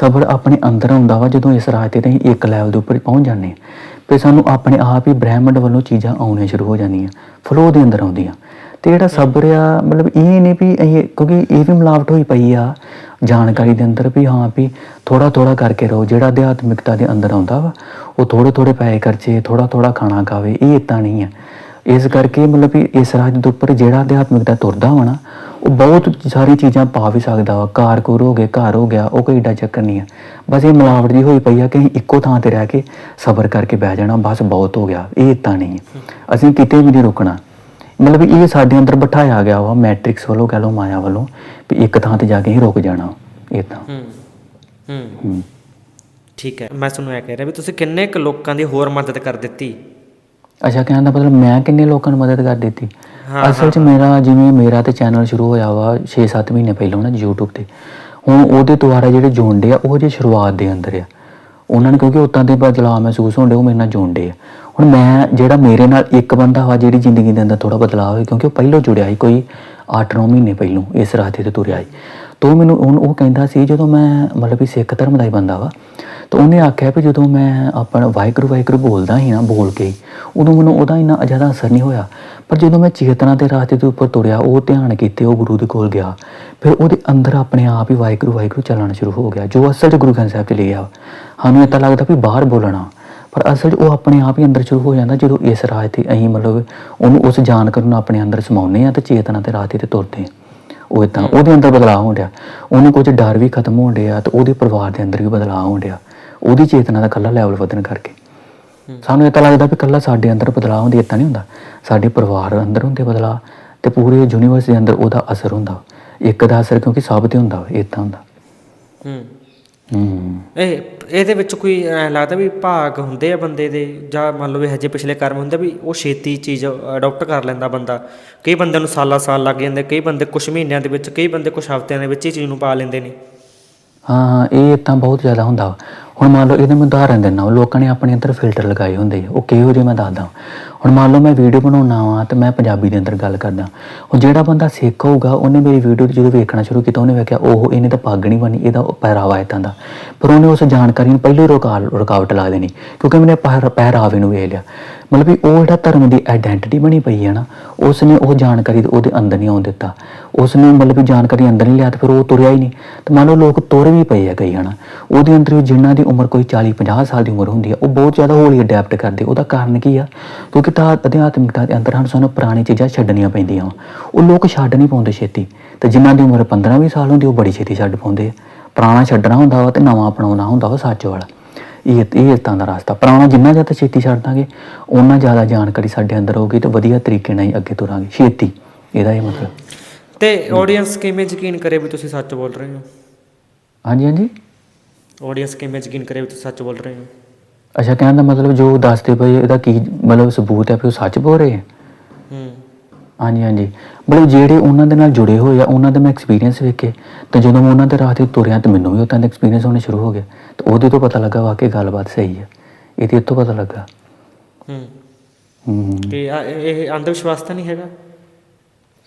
ਸਬਰ ਆਪਣੇ ਅੰਦਰ ਆਉਂਦਾ ਵਾ, ਜਦੋਂ ਇਸ ਰਾਸਤੇ ਤੇ ਅਸੀਂ ਇੱਕ ਲੈਵਲ ਦੇ ਉੱਪਰ ਪਹੁੰਚ ਜਾਂਦੇ ਹਾਂ। ਫਿਰ ਸਾਨੂੰ ਆਪਣੇ ਆਪ ਹੀ ਬ੍ਰਹਿਮੰਡ ਵੱਲੋਂ ਚੀਜ਼ਾਂ ਆਉਣੀਆਂ ਸ਼ੁਰੂ ਹੋ ਜਾਂਦੀਆਂ ਫਲੋ ਦੇ ਅੰਦਰ ਆਉਂਦੀਆਂ। ਤੇ ਜਿਹੜਾ ਸਬਰ ਆ, ਮਤਲਬ ਇਹ ਨਹੀਂ ਵੀ ਇਹ ਕਿਉਂਕਿ ਇਹ ਵੀ ਮਿਲਾਵਟ ਹੋਈ ਪਈ ਆ, ਜਾਣਕਾਰੀ ਦੇ ਅੰਦਰ ਵੀ ਹਾਂ ਵੀ ਥੋੜਾ ਥੋੜਾ ਕਰਕੇ ਰਹੋ, ਜਿਹੜਾ ਅਧਿਆਤਮਿਕਤਾ ਦੇ ਅੰਦਰ ਆਉਂਦਾ ਵਾ, ਉਹ ਥੋੜੇ ਥੋੜੇ ਪੈਸੇ ਖਰਚੇ ਥੋੜਾ ਥੋੜਾ ਖਾਣਾ ਖਾਵੇ, ਇਹ ਇਦਾਂ ਨਹੀਂ ਆ। ਇਸ ਕਰਕੇ ਮਤਲਬ ਵੀ ਇਸ ਰਾਜ ਦੇ ਉੱਪਰ ਜਿਹੜਾ ਅਧਿਆਤਮਿਕਤਾ ਤੁਰਦਾ ਵਾ ਨਾ ਉਹ ਬਹੁਤ ਸਾਰੀ ਚੀਜ਼ਾਂ ਪਾ ਵੀ ਸਕਦਾ ਵਾ। ਕਾਰ ਕੂਰ ਹੋ ਗਏ ਘਰ ਹੋ ਗਿਆ ਉਹ ਕੋਈ ਏਡਾ ਚੱਕਰ ਨਹੀਂ ਆ। ਬਸ ਇਹ ਮਿਲਾਵਟ ਜੀ ਹੋਈ ਪਈ ਆ ਕਿ ਅਸੀਂ ਇੱਕੋ ਥਾਂ ਤੇ ਰਹਿ ਕੇ ਸਬਰ ਕਰਕੇ ਬਹਿ ਜਾਣਾ ਬਸ ਬਹੁਤ ਹੋ ਗਿਆ। ਇਹ ਤਾਂ ਨਹੀਂ। ਅਸੀਂ ਕਿਤੇ ਵੀ ਨਹੀਂ ਰੁਕਣਾ। ਮਤਲਬ ਇਹ ਸਾਡੇ ਅੰਦਰ ਬਿਠਾਇਆ ਗਿਆ ਵਾ ਮੈਟ੍ਰਿਕਸ ਵੱਲੋਂ ਕਹ ਲਓ ਮਾਇਆ ਵੱਲੋਂ ਵੀ ਇੱਕ ਥਾਂ ਤੇ ਜਾ ਕੇ ਹੀ ਰੁਕ ਜਾਣਾ। ਇਹ ਤਾਂ। ਹੂੰ। ਹੂੰ। ਠੀਕ ਹੈ। ਮੈਂ ਤੁਹਾਨੂੰ ਇਹ ਕਹਿ ਰਿਹਾ ਵੀ ਤੁਸੀਂ ਕਿੰਨੇ ਕੁ ਲੋਕਾਂ ਦੀ ਹੋਰ ਮਦਦ ਕਰ ਦਿੱਤੀ? ਅੱਛਾ ਕਹਿਣ ਦਾ ਮਤਲਬ ਮੈਂ ਕਿੰਨੇ ਲੋਕਾਂ ਨੂੰ ਮਦਦ ਕਰ ਦਿੱਤੀ? ਅਸਲ 'ਚ ਮੇਰਾ ਜਿਵੇਂ ਮੇਰਾ ਤੇ ਚੈਨਲ ਸ਼ੁਰੂ ਹੋਇਆ ਵਾ 6-7 ਮਹੀਨੇ ਪਹਿਲਾਂ ਨਾ YouTube ਤੇ। ਹੁਣ ਉਹਦੇ ਦੁਆਰਾ ਜਿਹੜੇ ਜੁੜਦੇ ਆ ਉਹ ਜੇ ਸ਼ੁਰੂਆਤ ਦੇ ਅੰਦਰ ਆ। ਉਹਨਾਂ ਨੇ ਕਿਉਂਕਿ ਉਤਾਂ ਦੇ ਬਦਲਾਅ ਮਹਿਸੂਸ ਹੁੰਦੇ ਉਹ ਮੇਰੇ ਨਾਲ ਜੁੜਦੇ ਆ। ਹੁਣ ਮੈਂ ਜਿਹੜਾ ਮੇਰੇ ਨਾਲ ਇੱਕ ਬੰਦਾ ਵਾ ਜਿਹੜੀ ਜ਼ਿੰਦਗੀ ਦੇ ਅੰਦਰ ਥੋੜਾ ਬਦਲਾਅ ਹੋਇਆ ਕਿਉਂਕਿ ਉਹ ਪਹਿਲਾਂ ਜੁੜਿਆ ਸੀ ਕੋਈ 8-9 ਮਹੀਨੇ ਪਹਿਲਾਂ ਇਸ ਰਾਤੇ ਤੇ ਤੁਰਿਆ ਸੀ। ਤੋ ਮੈਨੂੰ ਉਹ ਕਹਿੰਦਾ ਸੀ ਜਦੋਂ ਮੈਂ ਮਤਲਬ ਵੀ ਸਿੱਖ ਧਰਮ ਦਾ ਹੀ ਬੰਦਾ ਵਾ ਤਾਂ ਉਹਨੇ ਆਖਿਆ ਵੀ ਜਦੋਂ ਮੈਂ ਆਪਣਾ ਵਾਹਿਗੁਰੂ ਵਾਹਿਗੁਰੂ ਬੋਲਦਾ ਸੀ ਨਾ ਬੋਲ ਕੇ ਹੀ, ਉਦੋਂ ਮੈਨੂੰ ਉਹਦਾ ਇੰਨਾ ਜ਼ਿਆਦਾ ਅਸਰ ਨਹੀਂ ਹੋਇਆ। ਪਰ ਜਦੋਂ ਮੈਂ ਚੇਤਨਾ ਦੇ ਰਾਸਤੇ ਦੇ ਉੱਪਰ ਤੁਰਿਆ ਉਹ ਧਿਆਨ ਕੀਤੇ ਉਹ ਗੁਰੂ ਦੇ ਕੋਲ ਗਿਆ। ਫਿਰ ਉਹਦੇ ਅੰਦਰ ਆਪਣੇ ਆਪ ਹੀ ਵਾਹਿਗੁਰੂ ਵਾਹਿਗੁਰੂ ਚੱਲਣਾ ਸ਼ੁਰੂ ਹੋ ਗਿਆ ਜੋ ਅਸਲ 'ਚ ਗੁਰੂ ਗ੍ਰੰਥ ਸਾਹਿਬ 'ਚ ਲਿਖਿਆ। ਸਾਨੂੰ ਇਹ ਤਾਂ ਲੱਗਦਾ ਵੀ ਬਾਹਰ ਬੋਲਣਾ। ਪਰ ਅਸਲ 'ਚ ਉਹ ਆਪਣੇ ਆਪ ਹੀ ਅੰਦਰ ਸ਼ੁਰੂ ਹੋ ਜਾਂਦਾ ਜਦੋਂ ਇਸ ਰਾਹ ਤੇ ਅਸੀਂ ਮਤਲਬ ਉਹਨੂੰ ਉਸ ਜਾਣਕਾਰੀ ਨੂੰ ਆਪਣੇ ਅੰਦਰ ਸਮਾਉਂਦੇ ਆ ਤੇ ਚੇਤਨਾ ਦੇ ਰਾਹ ਤੇ ਤੁਰਦੇ ਆ ਉਹ ਇਦਾਂ ਉਹਦੇ ਅੰਦਰ ਬਦਲਾਅ ਹੋਣ ਡਿਆ। ਉਹਨੂੰ ਕੁਝ ਡਰ ਵੀ ਖਤਮ ਹੋਣ ਡਿਆ ਤੇ ਉਹਦੇ ਪਰਿਵਾਰ ਦੇ ਅੰਦਰ ਵੀ ਬਦਲਾਅ ਹੋਣ ਡਿਆ। ਉਹਦੀ ਚੇਤਨਾ ਦਾ ਕੱਲਾ ਲੈਵਲ ਵਧਣ ਕਰਕੇ। ਸਾਨੂੰ ਇਹ ਤਾਂ ਲੱਗਦਾ ਵੀ ਕੱਲਾ ਸਾਡੇ ਅੰਦਰ ਬਦਲਾਅ ਹੁੰਦੀ ਇਦਾਂ ਨਹੀਂ ਹੁੰਦਾ। ਸਾਡੇ ਪਰਿਵਾਰ ਅੰਦਰ ਹੁੰਦੇ ਬਦਲਾਅ ਤੇ ਪੂਰੇ ਯੂਨੀਵਰਸ ਦੇ ਅੰਦਰ ਉਹਦਾ ਅਸਰ ਹੁੰਦਾ। ਇੱਕ ਦਾ ਅਸਰ ਕਿਉਂਕਿ ਸਭ ਤੇ ਹੁੰਦਾ ਇਦਾਂ ਹੁੰਦਾ। ਹੂੰ। ਹੂੰ। ਇਹ ਇਹਦੇ ਵਿੱਚ ਕੋਈ ਲੱਗਦਾ ਵੀ ਭਾਗ ਹੁੰਦੇ ਆ ਬੰਦੇ ਦੇ ਜਾਂ ਮੰਨ ਲਓ ਵੀ ਹਜੇ ਪਿਛਲੇ ਕਰਮ ਹੁੰਦੇ ਵੀ ਉਹ ਛੇਤੀ ਚੀਜ਼ ਅਡਾਪਟ ਕਰ ਲੈਂਦਾ ਬੰਦਾ। ਕਈ ਬੰਦਿਆਂ ਨੂੰ ਸਾਲਾਂ ਸਾਲ ਲੱਗ ਜਾਂਦੇ ਕਈ ਬੰਦੇ ਕੁਝ ਮਹੀਨਿਆਂ ਦੇ ਵਿੱਚ ਕਈ ਬੰਦੇ ਕੁਝ ਹਫ਼ਤਿਆਂ ਦੇ ਵਿੱਚ ਹੀ ਚੀਜ਼ ਨੂੰ ਪਾ ਲੈਂਦੇ ਨੇ। ਹਾਂ ਹਾਂ ਇਹ ਤਾਂ ਬਹੁਤ ਜ਼ਿਆਦਾ ਹੁੰਦਾ ਵਾ। ਹੁਣ ਮੰਨ ਲਓ ਇਹਦੇ ਮੈਂ ਉਦਾਹਰਨ ਦਿੰਦਾ ਵਾਂ, ਲੋਕਾਂ ਨੇ ਆਪਣੇ ਅੰਦਰ ਫਿਲਟਰ ਲਗਾਏ ਹੁੰਦੇ ਆ। ਉਹ ਕਿਹੋ ਜਿਹੇ ਮੈਂ ਦੱਸਦਾ ਹੁਣ ਮੰਨ ਲਓ ਮੈਂ ਵੀਡੀਓ ਬਣਾਉਣਾ ਵਾ ਤੇ ਮੈਂ ਪੰਜਾਬੀ ਦੇ ਅੰਦਰ ਗੱਲ ਕਰਦਾ। ਹੁਣ ਜਿਹੜਾ ਬੰਦਾ ਸਿੱਖ ਹੋਊਗਾ ਉਹਨੇ ਮੇਰੀ ਵੀਡੀਓ ਜਦੋਂ ਵੇਖਣਾ ਸ਼ੁਰੂ ਕੀਤਾ ਉਹਨੇ ਵੇਖਿਆ ਉਹ ਇਹਨੇ ਤਾਂ ਪੱਗ ਨਹੀਂ ਬਣੀ ਇਹਦਾ ਪਹਿਰਾਵਾ ਇਦਾਂ ਦਾ। ਪਰ ਉਹਨੇ ਉਸ ਜਾਣਕਾਰੀ ਨੂੰ ਪਹਿਲੇ ਰੁਕਾ ਰੁਕਾਵਟ ਲਾ ਦੇਣੀ ਕਿਉਂਕਿ ਮੈਨੇ ਪਹਿਰ- ਪਹਿਰਾਵੇ ਨੂੰ ਵੇਖ ਲਿਆ। ਮਤਲਬ ਵੀ ਉਹ ਜਿਹੜਾ ਧਰਮ ਦੀ ਆਇਡੈਂਟੀਟੀ ਬਣੀ ਪਈ ਹੈ ਨਾ ਉਸ ਨੇ ਉਹ ਜਾਣਕਾਰੀ ਉਹਦੇ ਅੰਦਰ ਨਹੀਂ ਆਉਣ ਦਿੱਤਾ। ਉਸ ਨੇ ਮਤਲਬ ਵੀ ਜਾਣਕਾਰੀ ਅੰਦਰ ਨਹੀਂ ਲਿਆ ਤਾਂ ਫਿਰ ਉਹ ਤੁਰਿਆ ਹੀ ਨਹੀਂ। ਤੇ ਮੰਨ ਲਓ ਲੋਕ ਤੁਰ ਵੀ ਪਏ ਆ ਕਈ ਹਨਾ। ਉਹਦੇ ਅੰਦਰ ਵੀ ਜਿਨ੍ਹਾਂ ਦੀ ਉਮਰ ਕੋਈ 40 50 ਸਾਲ ਦੀ ਉਮਰ ਹੁੰਦੀ ਆ, ਉਹ ਬਹੁਤ ਜ਼ਿਆਦਾ ਹੌਲੀ ਅਡੈਪਟ ਕਰਦੇ। ਉਹਦਾ ਕਾਰਨ ਕੀ ਆ? ਕਿਉਂਕਿ ਤਾਂ ਅਧਿਆਤਮਿਕਤਾ ਦੇ ਅੰਦਰ ਹਨ ਸਾਨੂੰ ਪੁਰਾਣੀ ਚੀਜ਼ਾਂ ਛੱਡਣੀਆਂ ਪੈਂਦੀਆਂ ਵਾ। ਉਹ ਲੋਕ ਛੱਡ ਨਹੀਂ ਪਾਉਂਦੇ ਛੇਤੀ। ਤੇ ਜਿਨ੍ਹਾਂ ਦੀ ਉਮਰ 15 20 ਸਾਲ ਹੁੰਦੀ ਉਹ ਬੜੀ ਛੇਤੀ ਛੱਡ ਪਾਉਂਦੇ ਆ। ਪੁਰਾਣਾ ਛੱਡਣਾ ਹੁੰਦਾ ਵਾ ਤੇ ਨਵਾਂ ਅਪਣਾਉਣਾ ਹੁੰਦਾ ਵਾ ਸੱਚ ਵਾਲਾ। ਇਹ ਇਹ ਤਾਂ ਦਾ ਰਸਤਾ। ਪੁਰਾਣਾ ਜਿੰਨਾ ਜ਼ਿਆਦਾ ਛੇਤੀ ਛੱਡ ਦਾਂਗੇ ਉਹਨਾਂ ਜ਼ਿਆਦਾ ਜਾਣਕਾਰੀ ਸਾਡੇ ਅੰਦਰ ਹੋਊਗੀ ਤੇ ਵਧੀਆ ਤਰੀਕੇ ਨਾਲ ਹੀ ਅੱਗੇ ਤੁਰਾਂਗੇ। ਛੇਤੀ। ਇਹਦਾ ਇਹ ਮਤਲਬ। ਤੇ ਆਡੀਅנס ਕਿਵੇਂ ਯਕੀਨ ਕਰੇ ਵੀ ਤੁਸੀਂ ਸੱਚ ਬੋਲ ਰਹੇ ਹੋ? ਹਾਂਜੀ ਹਾਂਜੀ। ਆਡੀਅנס ਕਿਵੇਂ ਯਕੀਨ ਕਰੇ ਵੀ ਤੁਸੀਂ ਸੱਚ ਬੋਲ ਰਹੇ ਹੋ? ਅੱਛਾ ਕਹਿਣ ਦਾ ਮਤਲਬ ਜੋ ਦੱਸਦੇ ਪਏ ਇਹਦਾ ਕੀ ਮਤਲਬ ਸਬੂਤ ਹੈ ਕਿ ਉਹ ਸੱਚ ਬੋਲ ਰਹੇ ਹੈ? ਹਾਂਜੀ ਹਾਂਜੀ। ਮਤਲਬ ਜਿਹੜੇ ਉਹਨਾਂ ਦੇ ਨਾਲ ਜੁੜੇ ਹੋਏ ਆ ਉਹਨਾਂ ਦਾ ਮੈਂ ਐਕਸਪੀਰੀਅੰਸ ਵੇਖੇ ਤੇ ਜਦੋਂ ਮੈਂ ਉਹਨਾਂ ਦੇ ਰਾਹ ਤੇ ਤੁਰਿਆ ਤੇ ਮੈਨੂੰ ਵੀ ਉਤਾਂ ਦਾ ਐਕਸਪੀਰੀਅੰਸ ਹੋਣਾ ਸ਼ੁਰੂ ਹੋ ਗਿਆ ਤੇ ਉਹਦੇ ਤੋਂ ਪਤਾ ਲੱਗਾ ਵਾਕਈ ਗੱਲਬਾਤ ਸਹੀ ਹੈ ਇਹਦੇ ਤੋਂ ਪਤਾ ਲੱਗਾ। ਹੂੰ। ਹੂੰ। ਕਿ ਆ- ਇਹ ਅੰਧ ਵਿਸ਼ਵਾਸ ਤਾਂ ਨਹੀਂ ਹੈਗਾ?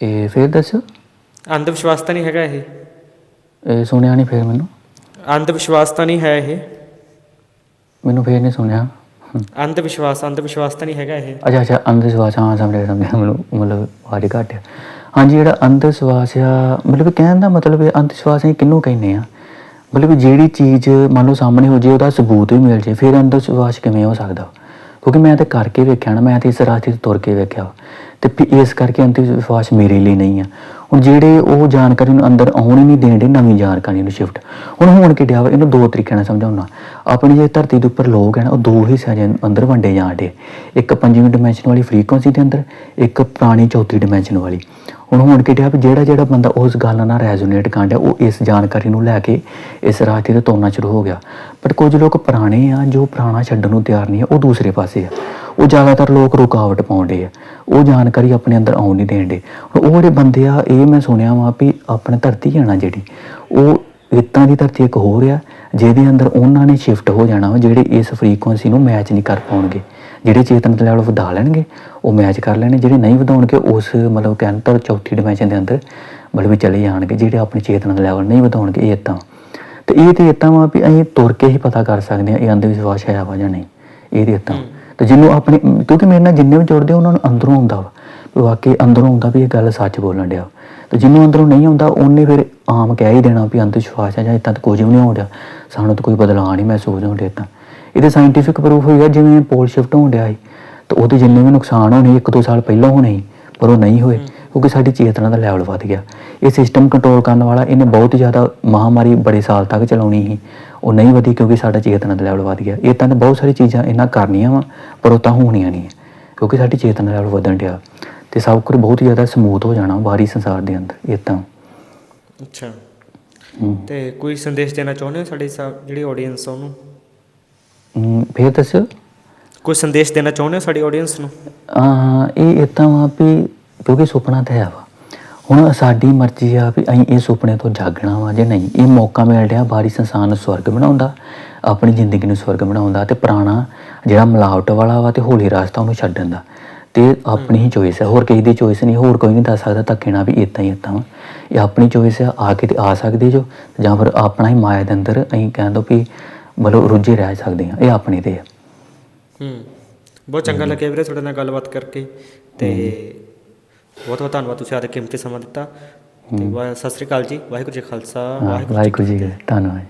ਇਹ ਫੇਰ ਦੱਸੋ। ਅੰਧ ਵਿਸ਼ਵਾਸ ਤਾਂ ਨਹੀਂ ਹੈਗਾ ਇਹ? ਇਹ ਸੁਣਿਆ ਨਹੀਂ ਫੇਰ ਮੈਨੂੰ। ਅੰਧ ਵਿਸ਼ਵਾਸ ਤਾਂ ਨਹੀਂ ਹੈ ਇਹ? ਮੈਨੂੰ ਫੇਰ ਨਹੀਂ ਸੁਣਿਆ। ਅੰਧ ਵਿਸ਼ਵਾਸ ਅੰਧ ਵਿਸ਼ਵਾਸ ਤਾਂ ਨਹੀਂ ਹੈਗਾ ਇਹ। ਅੱਛਾ ਅੱਛਾ ਅੰਧ ਵਿਸ਼ਵਾਸ ਹਾਂ ਸਮਝਿਆ ਸਮਝਿਆ ਮੈਨੂੰ ਮਤਲਬ ਆਵਾਜ਼ ਘੱਟ ਹਾਂਜੀ, ਜਿਹੜਾ ਅੰਧ ਵਿਸ਼ਵਾਸ ਆ, ਮਤਲਬ ਕਹਿਣ ਦਾ ਮਤਲਬ ਇਹ ਅੰਧ ਵਿਸ਼ਵਾਸ ਅਸੀਂ ਕਿਹਨੂੰ ਕਹਿੰਦੇ ਆ? ਮਤਲਬ ਜਿਹੜੀ ਚੀਜ਼ ਮੰਨ ਲਓ ਸਾਹਮਣੇ ਹੋ ਜੇ, ਉਹਦਾ ਸਬੂਤ ਵੀ ਮਿਲ ਜੇ, ਫਿਰ ਅੰਧ ਵਿਸ਼ਵਾਸ ਕਿਵੇਂ ਹੋ ਸਕਦਾ? ਕਿਉਂਕਿ ਮੈਂ ਤਾਂ ਕਰਕੇ ਵੇਖਿਆ ਨਾ, ਮੈਂ ਤੇ ਇਸ ਰਾਸਤੇ ਤੇ ਤੁਰ ਕੇ ਵੇਖਿਆ ਤੇ ਇਸ ਕਰਕੇ ਅੰਧ ਵਿਸ਼ਵਾਸ ਮੇਰੇ ਲਈ ਨਹੀਂ ਆ। ਹੁਣ ਜਿਹੜੇ ਉਹ ਜਾਣਕਾਰੀ ਨੂੰ ਅੰਦਰ ਆਉਣ ਹੀ ਨਹੀਂ ਦੇਣਦੇ ਨਵੀਂ ਜਾਣਕਾਰੀ ਨੂੰ ਸ਼ਿਫਟ ਹੁਣ ਹੋਣ ਕਿ ਡਿਆ ਵਾ? ਇਹਨੂੰ ਦੋ ਤਰੀਕਿਆਂ ਨਾਲ ਸਮਝਾਉਣਾ ਆਪਣੀ ਜੇ ਧਰਤੀ ਦੇ ਉੱਪਰ ਲੋਕ ਹੈ ਨਾ, ਉਹ ਦੋ ਹਿੱਸਿਆਂ ਦੇ ਅੰਦਰ ਵੰਡੇ ਜਾਂਦੇ ਇੱਕ ਪੰਜਵੀਂ ਡਿਮੈਂਸ਼ਨ ਵਾਲੀ ਫ੍ਰੀਕੁਐਂਸੀ ਦੇ ਅੰਦਰ, ਇੱਕ ਪੁਰਾਣੀ ਚੌਥੀ ਡਿਮੈਂਸ਼ਨ ਵਾਲੀ। ਹੁਣ ਹੋਣ ਕਿ ਡਿਆ ਵੀ? ਜਿਹੜਾ ਜਿਹੜਾ ਬੰਦਾ ਉਸ ਗੱਲ ਨਾਲ ਰੈਜ਼ੋਨੇਟ ਕਾਂਡਿਆ ਉਹ ਇਸ ਜਾਣਕਾਰੀ ਨੂੰ ਲੈ ਕੇ ਇਸ ਰਾਸਤੇ ਤੇ ਤੁਰਨਾ ਸ਼ੁਰੂ ਹੋ ਗਿਆ। ਪਰ ਕੁਝ ਲੋਕ ਪੁਰਾਣੇ ਆ, ਜੋ ਪੁਰਾਣਾ ਛੱਡਣ ਨੂੰ ਤਿਆਰ ਨਹੀਂ ਆ, ਉਹ ਦੂਸਰੇ ਪਾਸੇ ਆ। ਉਹ ਜ਼ਿਆਦਾਤਰ ਲੋਕ ਰੁਕਾਵਟ ਪਾਉਂਦੇ ਆ। ਉਹ ਜਾਣਕਾਰੀ ਆਪਣੇ ਅੰਦਰ ਆਉਣ ਨਹੀਂ ਦੇਣਦੇ। ਹੁਣ ਉਹ ਜਿਹੜੇ ਬੰਦੇ ਆ, ਇਹ ਮੈਂ ਸੁਣਿਆ ਵਾ ਵੀ ਆਪਣੇ ਧਰਤੀ ਆ ਨਾ ਜਿਹੜੀ, ਉਹ ਇਤਾਂ ਦੀ ਧਰਤੀ ਇੱਕ ਹੋਰ ਆ, ਜਿਹਦੇ ਅੰਦਰ ਉਹਨਾਂ ਨੇ ਸ਼ਿਫਟ ਹੋ ਜਾਣਾ ਵਾ, ਜਿਹੜੇ ਇਸ ਫ੍ਰੀਕੁਐਂਸੀ ਨੂੰ ਮੈਚ ਨਹੀਂ ਕਰ ਪਾਉਣਗੇ। ਜਿਹੜੇ ਚੇਤਨ ਲੈਵਲ ਵਧਾ ਲੈਣਗੇ, ਉਹ ਮੈਚ ਕਰ ਲੈਣੇ, ਜਿਹੜੇ ਨਹੀਂ ਵਧਾਉਣਗੇ, ਉਸ ਮਤਲਬ ਕਹਿੰਦਾ ਤਾਂ ਚੌਥੀ ਡਿਮੈਂਸ਼ਨ ਦੇ ਅੰਦਰ ਮਤਲਬ ਵੀ ਚਲੇ ਜਾਣਗੇ, ਜਿਹੜੇ ਆਪਣੀ ਚੇਤਨਾ ਲੈਵਲ ਨਹੀਂ ਵਧਾਉਣਗੇ, ਇਹ ਇਤਾਂ ਤੇ ਇਹ ਤੇ ਇਤਾਂ ਵਾ ਵੀ ਅਸੀਂ ਤੁਰ ਕੇ ਹੀ ਪਤਾ ਕਰ ਸਕਦੇ ਆ ਇਹ ਅੰਧ ਵਿਸ਼ਵਾਸ ਹੈ ਵਾ ਜਾਂ ਨਹੀਂ। ਇਹ ਤੇ ਇਤਾਂ ਤੇ ਜਿਹਨੂੰ ਆਪਣੇ, ਕਿਉਂਕਿ ਮੇਰੇ ਨਾਲ ਜਿੰਨੇ ਵੀ ਜੁੜਦੇ ਉਹਨਾਂ ਨੂੰ ਅੰਦਰੋਂ ਆਉਂਦਾ ਵਾ। ਵਾਕਈ ਅੰਦਰੋਂ ਆਉਂਦਾ ਵੀ ਇਹ ਗੱਲ ਸੱਚ ਬੋਲਣ ਡਿਆ ਤੇ ਜਿਹਨੂੰ ਅੰਦਰੋਂ ਨਹੀਂ ਆਉਂਦਾ, ਉਹਨੇ ਫਿਰ ਆਮ ਕਹਿ ਹੀ ਦੇਣਾ ਵੀ ਅੰਧ ਵਿਸ਼ਵਾਸ ਹੈ ਜਾਂ ਇਤਾਂ ਤਾਂ ਕੁਝ ਵੀ ਨਹੀਂ ਹੋ ਰਿਹਾ। ਸਾਨੂੰ ਤਾਂ ਕੋਈ ਬਦਲਾਅ ਨਹੀਂ ਮਹਿਸੂਸ ਹੋਣ ਡਿਆ ਤਾਂ ਇਹਦੇ ਸਾਇੰਟੀਫਿਕ ਪ੍ਰੂਫ ਹੋਇਆ ਜਿਵੇਂ ਪੋਲ ਸ਼ਿਫਟ ਹੋਣ ਡਿਆ ਸੀ। ਤੇ ਉਹਦੇ ਜਿੰਨੇ ਵੀ ਨੁਕਸਾਨ ਹੋਣੇ ਇੱਕ ਦੋ ਸਾਲ ਪਹਿਲਾਂ ਹੋਣੇ ਸੀ, ਪਰ ਉਹ ਨਹੀਂ ਹੋਏ, ਕਿਉਂਕਿ ਸਾਡੀ ਚੇਤਨਾ ਦਾ ਲੈਵਲ ਵੱਧ ਗਿਆ। ਇਹ ਸਿਸਟਮ ਕੰਟਰੋਲ ਕਰਨ ਵਾਲਾ, ਇਹਨੇ ਬਹੁਤ ਜ਼ਿਆਦਾ ਮਹਾਮਾਰੀ ਬੜੇ ਸਾਲ ਤੱਕ ਚਲਾਉਣੀ ਸੀ। ਉਹ ਨਹੀਂ ਵਧੀ ਕਿਉਂਕਿ ਸਾਡਾ ਚੇਤਨਾ ਦਾ ਲੈਵਲ ਵਧ ਗਿਆ। ਇਹ ਤਾਂ ਬਹੁਤ ਸਾਰੀ ਚੀਜ਼ਾਂ ਇਹਨਾਂ ਕਰਨੀਆਂ ਵਾ ਪਰ ਉਹ ਤਾਂ ਹੋਣੀਆਂ ਨਹੀਂ ਕਿਉਂਕਿ ਸਾਡੀ ਚੇਤਨਾ ਦਾ ਲੈਵਲ ਵਧਣ ਡਿਆ। ਤੇ ਸਭ ਕੁਝ ਬਹੁਤ ਜ਼ਿਆਦਾ ਸਮੂਥ ਹੋ ਜਾਣਾ ਬਾਹਰੀ ਸੰਸਾਰ ਦੇ ਅੰਦਰ ਇਹ ਤਾਂ। ਅੱਛਾ। ਤੇ ਕੋਈ ਸੰਦੇਸ਼ ਦੇਣਾ ਚਾਹੁੰਦੇ ਹੋ ਸਾਡੇ ਜਿਹੜੀ ਆਡੀਅנס ਉਹਨੂੰ? ਫੇਰ ਦੱਸੋ ਕੋਈ ਸੰਦੇਸ਼ ਦੇਣਾ ਚਾਹੁੰਦੇ ਹੋ ਸਾਡੀ ਆਡੀਅנס ਨੂੰ? ਆ ਇਹ ਇਤਾਂ ਵਾ ਕਿਉਂਕਿ ਸੁਪਨਾ ਤਾਂ ਹੈ ਵਾ। ਹੁਣ ਸਾਡੀ ਮਰਜ਼ੀ ਆ ਵੀ ਅਸੀਂ ਇਹ ਸੁਪਨੇ ਤੋਂ ਜਾਗਣਾ ਵਾ ਜਾਂ ਨਹੀਂ ਇਹ ਮੌਕਾ ਮਿਲ ਰਿਹਾ ਬਾਹਰੀ ਸੰਸਾਰ ਨੂੰ ਸਵਰਗ ਬਣਾਉਂਦਾ ਆਪਣੀ ਜ਼ਿੰਦਗੀ ਨੂੰ ਸਵਰਗ ਬਣਾਉਂਦਾ ਤੇ ਪੁਰਾਣਾ ਜਿਹੜਾ ਮਿਲਾਵਟ ਵਾਲਾ ਵਾ ਤੇ ਹੌਲੀ ਰਸਤਾ ਉਹਨੂੰ ਛੱਡਣ ਦਾ। ਤੇ ਆਪਣੀ ਹੀ ਚੋਇਸ ਹੈ ਹੋਰ ਕਿਸੇ ਦੀ ਚੋਇਸ ਨਹੀਂ ਹੋਰ ਕੋਈ ਨਹੀਂ ਦੱਸ ਸਕਦਾ ਧੱਕੇ ਨਾਲ ਵੀ ਇਦਾਂ ਹੀ ਇਦਾਂ ਵਾ। ਇਹ ਆਪਣੀ ਚੋਇਸ ਹੈ ਆ ਕੇ ਤੇ ਆ ਸਕਦੇ ਜੋ ਜਾਂ ਫਿਰ ਆਪਣਾ ਹੀ ਮਾਇਆ ਦੇ ਅੰਦਰ ਅਸੀਂ ਕਹਿ ਦੋ ਵੀ ਮਤਲਬ ਰੁੱਝੇ ਰਹਿ ਸਕਦੇ ਹਾਂ ਇਹ ਆਪਣੀ ਤੇ ਹੈ ਹੂੰ ਬਹੁਤ ਚੰਗਾ ਲੱਗਿਆ ਵੀਰੇ ਤੁਹਾਡੇ ਨਾਲ ਗੱਲਬਾਤ ਕਰਕੇ ਤੇ ਬਹੁਤ ਬਹੁਤ ਧੰਨਵਾਦ ਤੁਸੀਂ ਆਦੇ ਕੀਮਤੀ ਸਮਾਂ ਦਿੱਤਾ ਤੇ ਵਾ- ਸਤਿ ਸ੍ਰੀ ਅਕਾਲ ਜੀ ਵਾਹਿਗੁਰੂ ਜੀ ਕਾ ਖਾਲਸਾ ਵਾਹਿਗੁਰੂ ਜੀ ਦਾ ਧੰਨਵਾਦ